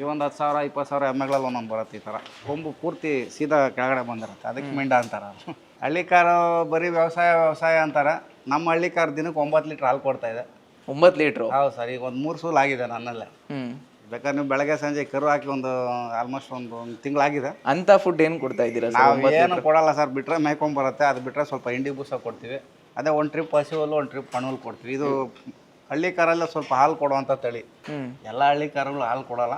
ಈ ಒಂದು ಹತ್ತು ಸಾವಿರ ಇಪ್ಪತ್ತು ಸಾವಿರ ಎಮ್ಮೆಗಳಲ್ಲಿ ಒಂದೊಂದು ಬರುತ್ತೆ ಈ ಥರ ಕೊಂಬು ಪೂರ್ತಿ ಸೀದಾ ಕೆಳಗಡೆ ಬಂದಿರುತ್ತೆ. ಅದಕ್ಕೆ ಮಿಂಡ ಅಂತಾರೆ ಅದು ಹಳ್ಳಿಕಾರು ಬರೀ ವ್ಯವಸಾಯ ವ್ಯವಸಾಯ ಅಂತಾರೆ. ನಮ್ಮ ಹಳ್ಳಿಕಾರ ದಿನಕ್ಕೆ ಒಂಬತ್ತು ಲೀಟ್ರ್ ಹಾಲು ಕೊಡ್ತಾ ಇದೆ. ಒಂಬತ್ತು ಲೀಟ್ರು? ಹೌದು ಸರ್ ಈಗ ಒಂದು ಮೂರು ಸೂಲ್ ಆಗಿದೆ ನನ್ನಲ್ಲೇ. ಬೇಕಾದ್ರೆ ನೀವು ಬೆಳಗ್ಗೆ ಸಂಜೆ ಕರು ಹಾಕಿ ಒಂದು ಆಲ್ಮೋಸ್ಟ್ ಒಂದು ಒಂದು ತಿಂಗಳಾಗಿದೆ. ಅಂತ ಫುಡ್ ಏನು ಕೊಡ್ತಾ ಇದ್ದೀರಾ ನಾವು ಏನು ಕೊಡಲ್ಲ ಸರ್ ಬಿಟ್ಟರೆ ಮೇಯ್ಕೊಂಡು ಬರುತ್ತೆ ಅದು ಬಿಟ್ಟರೆ ಸ್ವಲ್ಪ ಹಿಂಡಿ ಬೂಸ ಕೊಡ್ತೀವಿ. ಅದೇ ಒಂದು ಟ್ರಿಪ್ ಹಸಿವಲ್ಲು ಒಂದು ಟ್ರಿಪ್ ಹಣ್ಣು ಕೊಡ್ತೀವಿ. ಇದು ಹಳ್ಳಿ ಕಾರಲ್ಲೇ ಸ್ವಲ್ಪ ಹಾಲು ಕೊಡುವಂಥ ತಳಿ. ಎಲ್ಲ ಹಳ್ಳಿ ಕಾರುಗಳು ಹಾಲು ಕೊಡಲ್ಲ.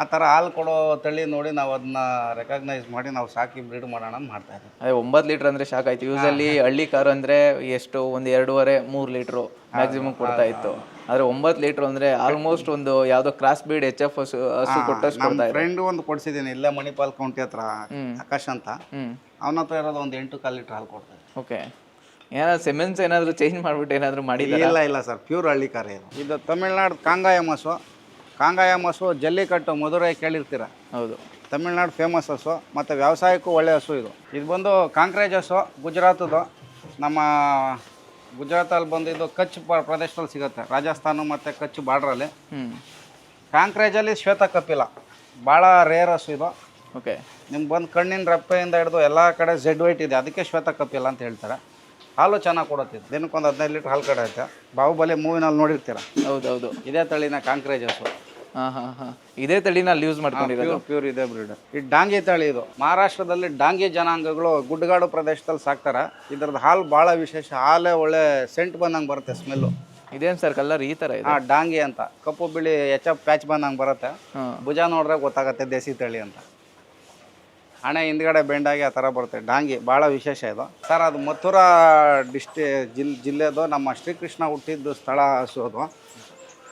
ಆ ಥರ ಹಾಲು ಕೊಡೋ ತಳಿ ನೋಡಿ ನಾವು ಅದನ್ನ ರೆಕಗ್ನೈಸ್ ಮಾಡಿ ನಾವು ಸಾಕಿ ಬ್ರೀಡ್ ಮಾಡೋಣ ಅಂತ ಮಾಡ್ತಾ ಇದ್ದೀವಿ. ಅದೇ ಒಂಬತ್ತು ಲೀಟ್ರ್ ಅಂದರೆ ಶಾಕ್ ಆಯ್ತು. ಯೂಸಲ್ಲಿ ಹಳ್ಳಿ ಕಾರು ಅಂದರೆ ಎಷ್ಟು? ಒಂದು ಎರಡೂವರೆ ಮೂರು ಲೀಟ್ರು ಮ್ಯಾಕ್ಸಿಮಮ್ ಕೊಡ್ತಾ ಇತ್ತು. ಆದರೆ ಒಂಬತ್ತು ಲೀಟ್ರ್ ಅಂದರೆ ಆಲ್ಮೋಸ್ಟ್ ಒಂದು ಯಾವುದೋ ಕ್ರಾಸ್ ಬೀಡ್ ಎಚ್ ಎಫ್ ಹಸು ಹಸು ಕೊಟ್ಟಷ್ಟು ಕೊಡ್ತಾ ಇದೆ ಫ್ರೆಂಡು ಒಂದು ಕೊಡಿಸಿದ್ದೀನಿ ಇಲ್ಲೇ ಮಣಿಪಾಲ್ ಕೌಂಟಿ ಹತ್ರ ಆಕಾಶ್ ಅಂತ. ಅವನ ಹತ್ರ ಇರೋದು ಒಂದು ಎಂಟು ಕಾಲು ಲೀಟ್ರ್ ಹಾಲು ಕೊಡ್ತಾರೆ ಓಕೆ ಏನಾದ್ರು ಸೆಮೆನ್ಸ್ ಏನಾದರೂ ಚೇಂಜ್ ಮಾಡಿಬಿಟ್ಟು ಏನಾದರೂ ಮಾಡಿಲ್ಲ ಇಲ್ಲ ಇಲ್ಲ ಸರ್ ಪ್ಯೂರ್ ಹಳ್ಳಿ ಕಾರ ಇದು. ಇದು ತಮಿಳ್ನಾಡು ಕಾಂಗಾಯ ಮಸು. ಕಾಂಗಾಯ ಮಸು ಜಲ್ಲಿಕಟ್ಟು ಮಧುರೈ ಕೇಳಿರ್ತೀರ? ಹೌದು. ತಮಿಳ್ನಾಡು ಫೇಮಸ್ ಹಸು ಮತ್ತು ವ್ಯವಸಾಯಕ್ಕೂ ಒಳ್ಳೆಯ ಹಸು ಇದು. ಇದು ಬಂದು ಕಾಂಕ್ರೇಜ್ ಹಸು ಗುಜರಾತದ್ದು. ನಮ್ಮ ಗುಜರಾತಲ್ಲಿ ಬಂದಿದ್ದು ಕಚ್ ಪ- ಪ್ರದೇಶದಲ್ಲಿ ಸಿಗುತ್ತೆ. ರಾಜಸ್ಥಾನ ಮತ್ತು ಕಚ್ ಬಾರ್ಡ್ರಲ್ಲಿ. ಕಾಂಕ್ರೇಜಲ್ಲಿ ಶ್ವೇತ ಕಪಿಲ ಭಾಳ ರೇರ್ ಹಸು ಇದು. ಓಕೆ. ನಿಮ್ಗೆ ಬಂದು ಕಣ್ಣಿನ ರಪ್ಪೆಯಿಂದ ಹಿಡಿದು ಎಲ್ಲ ಕಡೆ ಝೆಡ್ ವೈಟ್ ಇದೆ. ಅದಕ್ಕೆ ಶ್ವೇತ ಕಪಿಲ ಅಂತ ಹೇಳ್ತಾರೆ. ಹಾಲು ಚೆನ್ನಾಗಿ ಕೊಡುತ್ತೆ ದಿನಕ್ಕೊಂದು ಹದಿನೈದು ಲೀಟ್ರ್ ಹಾಲು ಕಡೆ ಐತೆ. ಬಾಹುಬಲಿ ಮೂವಿನಲ್ಲಿ ನೋಡಿರ್ತೀರ? ಹೌದೌದು ಇದೇ ತಳಿನ ಕಾಂಕ್ರೇಜ್ ಹಸು. ಇದೇ ತಳಿನ ಅಲ್ಲಿ ಯೂಸ್ ಮಾಡ್ಕೊಂಡಿರೋದು? ಪ್ಯೂರ್ ಇದೆ ಬ್ರೀಡ್ ಈ ಡಾಂಗೆ ತಳಿ ಇದು. ಮಹಾರಾಷ್ಟ್ರದಲ್ಲಿ ಡಾಂಗೆ ಜನಾಂಗಗಳು ಗುಡ್ಡಗಾಡು ಪ್ರದೇಶದಲ್ಲಿ ಸಾಕ್ತಾರೆ. ಇದ್ರದ್ದು ಹಾಲು ಭಾಳ ವಿಶೇಷ. ಹಾಲೇ ಒಳ್ಳೆ ಸೆಂಟ್ ಬಂದಂಗೆ ಬರುತ್ತೆ ಸ್ಮೆಲ್ಲು ಇದೇನ್ ಸರ್ ಕಲರ್ ಈ ತರ ಇದೆ? ಡಾಂಗೆ ಡಾಂಗಿ ಅಂತ. ಕಪ್ಪು ಬಿಳಿ ಎಚ್ ಪ್ಯಾಚ್ ಬಂದಂಗೆ ಬರುತ್ತೆ. ಹಾ. ಭುಜ ನೋಡಿದ್ರೆ ಗೊತ್ತಾಗುತ್ತೆ ದೇಸಿ ತಳಿ ಅಂತ. ಹಣೆ ಹಿಂದ್ಗಡೆ ಬೆಂಡಾಗಿ ಆ ಥರ ಬರುತ್ತೆ. ಡಾಂಗಿ ಭಾಳ ವಿಶೇಷ ಇದು. ಸರ್ ಅದು ಮಥುರಾ ಡಿಸ್ಟಿ ಜಿಲ್ ಜಿಲ್ಲೆದು ನಮ್ಮ ಶ್ರೀಕೃಷ್ಣ ಹುಟ್ಟಿದ್ದು ಸ್ಥಳ ಹಸು ಅದು.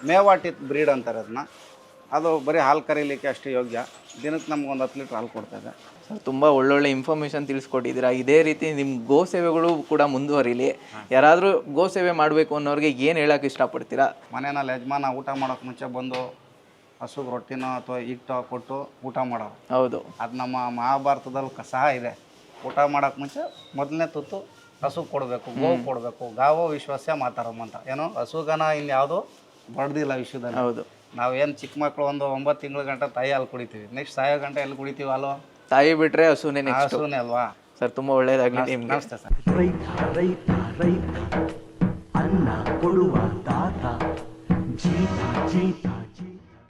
ಮೇವಾಟಿ ಬ್ರೀಡ್ ಅಂತಾರೆ ಅದನ್ನ ಅದು ಬರೀ ಹಾಲು ಕರೀಲಿಕ್ಕೆ ಅಷ್ಟೇ ಯೋಗ್ಯ. ದಿನಕ್ಕೆ ನಮ್ಗೆ ಒಂದು ಹತ್ತು ಲೀಟ್ರ್ ಹಾಲು ಸರ್ ತುಂಬ ಒಳ್ಳೊಳ್ಳೆ ಇನ್ಫಾರ್ಮೇಶನ್ ತಿಳಿಸ್ಕೊಟ್ಟಿದ್ದೀರಾ. ಇದೇ ರೀತಿ ನಿಮ್ಮ ಗೋ ಸೇವೆಗಳು ಕೂಡ ಮುಂದುವರಿಲಿ. ಯಾರಾದರೂ ಗೋ ಸೇವೆ ಮಾಡಬೇಕು ಅನ್ನೋರಿಗೆ ಏನು ಹೇಳೋಕ್ಕೆ ಇಷ್ಟಪಡ್ತೀರಾ? ಮನೆಯಲ್ಲಿ ಯಜಮಾನ ಊಟ ಮಾಡೋಕೆ ಮುಂಚೆ ಬಂದು ಹಸುಗೆ ರೊಟ್ಟಿನೋ ಅಥವಾ ಹಿಟ್ಟೋ ಕೊಟ್ಟು ಊಟ ಮಾಡೋರು. ಹೌದು. ಅದು ನಮ್ಮ ಮಹಾಭಾರತದಲ್ಲಿ ಕಸ ಸಹ ಇದೆ. ಊಟ ಮಾಡೋಕೆ ಮುಂಚೆ ಮೊದಲನೇ ತುತ್ತು ಹಸು ಕೊಡಬೇಕು ಗೋವು ಕೊಡಬೇಕು. ಗಾವೋ ವಿಶ್ವಾಸ ಮಾತಾಡೋಮ್ಮಂತ ಅಂತ ಏನು ಹಸುಗನ ಇನ್ಯಾವುದು ಬಡ್ದಿಲ್ಲ ವಿಶ್ವದಲ್ಲಿ. ಹೌದು. ನಾವೇನು ಚಿಕ್ಕ ಮಕ್ಕಳು ಒಂದು ಒಂಬತ್ತು ತಿಂಗಳ ಗಂಟ ತಾಯಿ ಹಾಲು ಕುಡಿತೀವಿ. ನೆಕ್ಸ್ಟ್ ಸಾಯೋ ಗಂಟೆ ಎಲ್ಲಿ ಕುಡಿತೀವಿ ಅಲ್ವಾ ತಾಯಿ ಬಿಟ್ರೆ ಹಸುನೇ ನೆಕ್ಸ್ಟ್ ಹಸುನೇ ಅಲ್ವಾ? ಸರ್ ತುಂಬಾ ಒಳ್ಳೇದಾಗ್ಲಿ ನಿಮ್ಗೆ. ನಮಸ್ತೆ ಸರ್. ರೈತ ರೈತ ರೈತ. ಅನ್ನ ಕೊಡುವ ತಾತ ಜೀತ ಜೀತ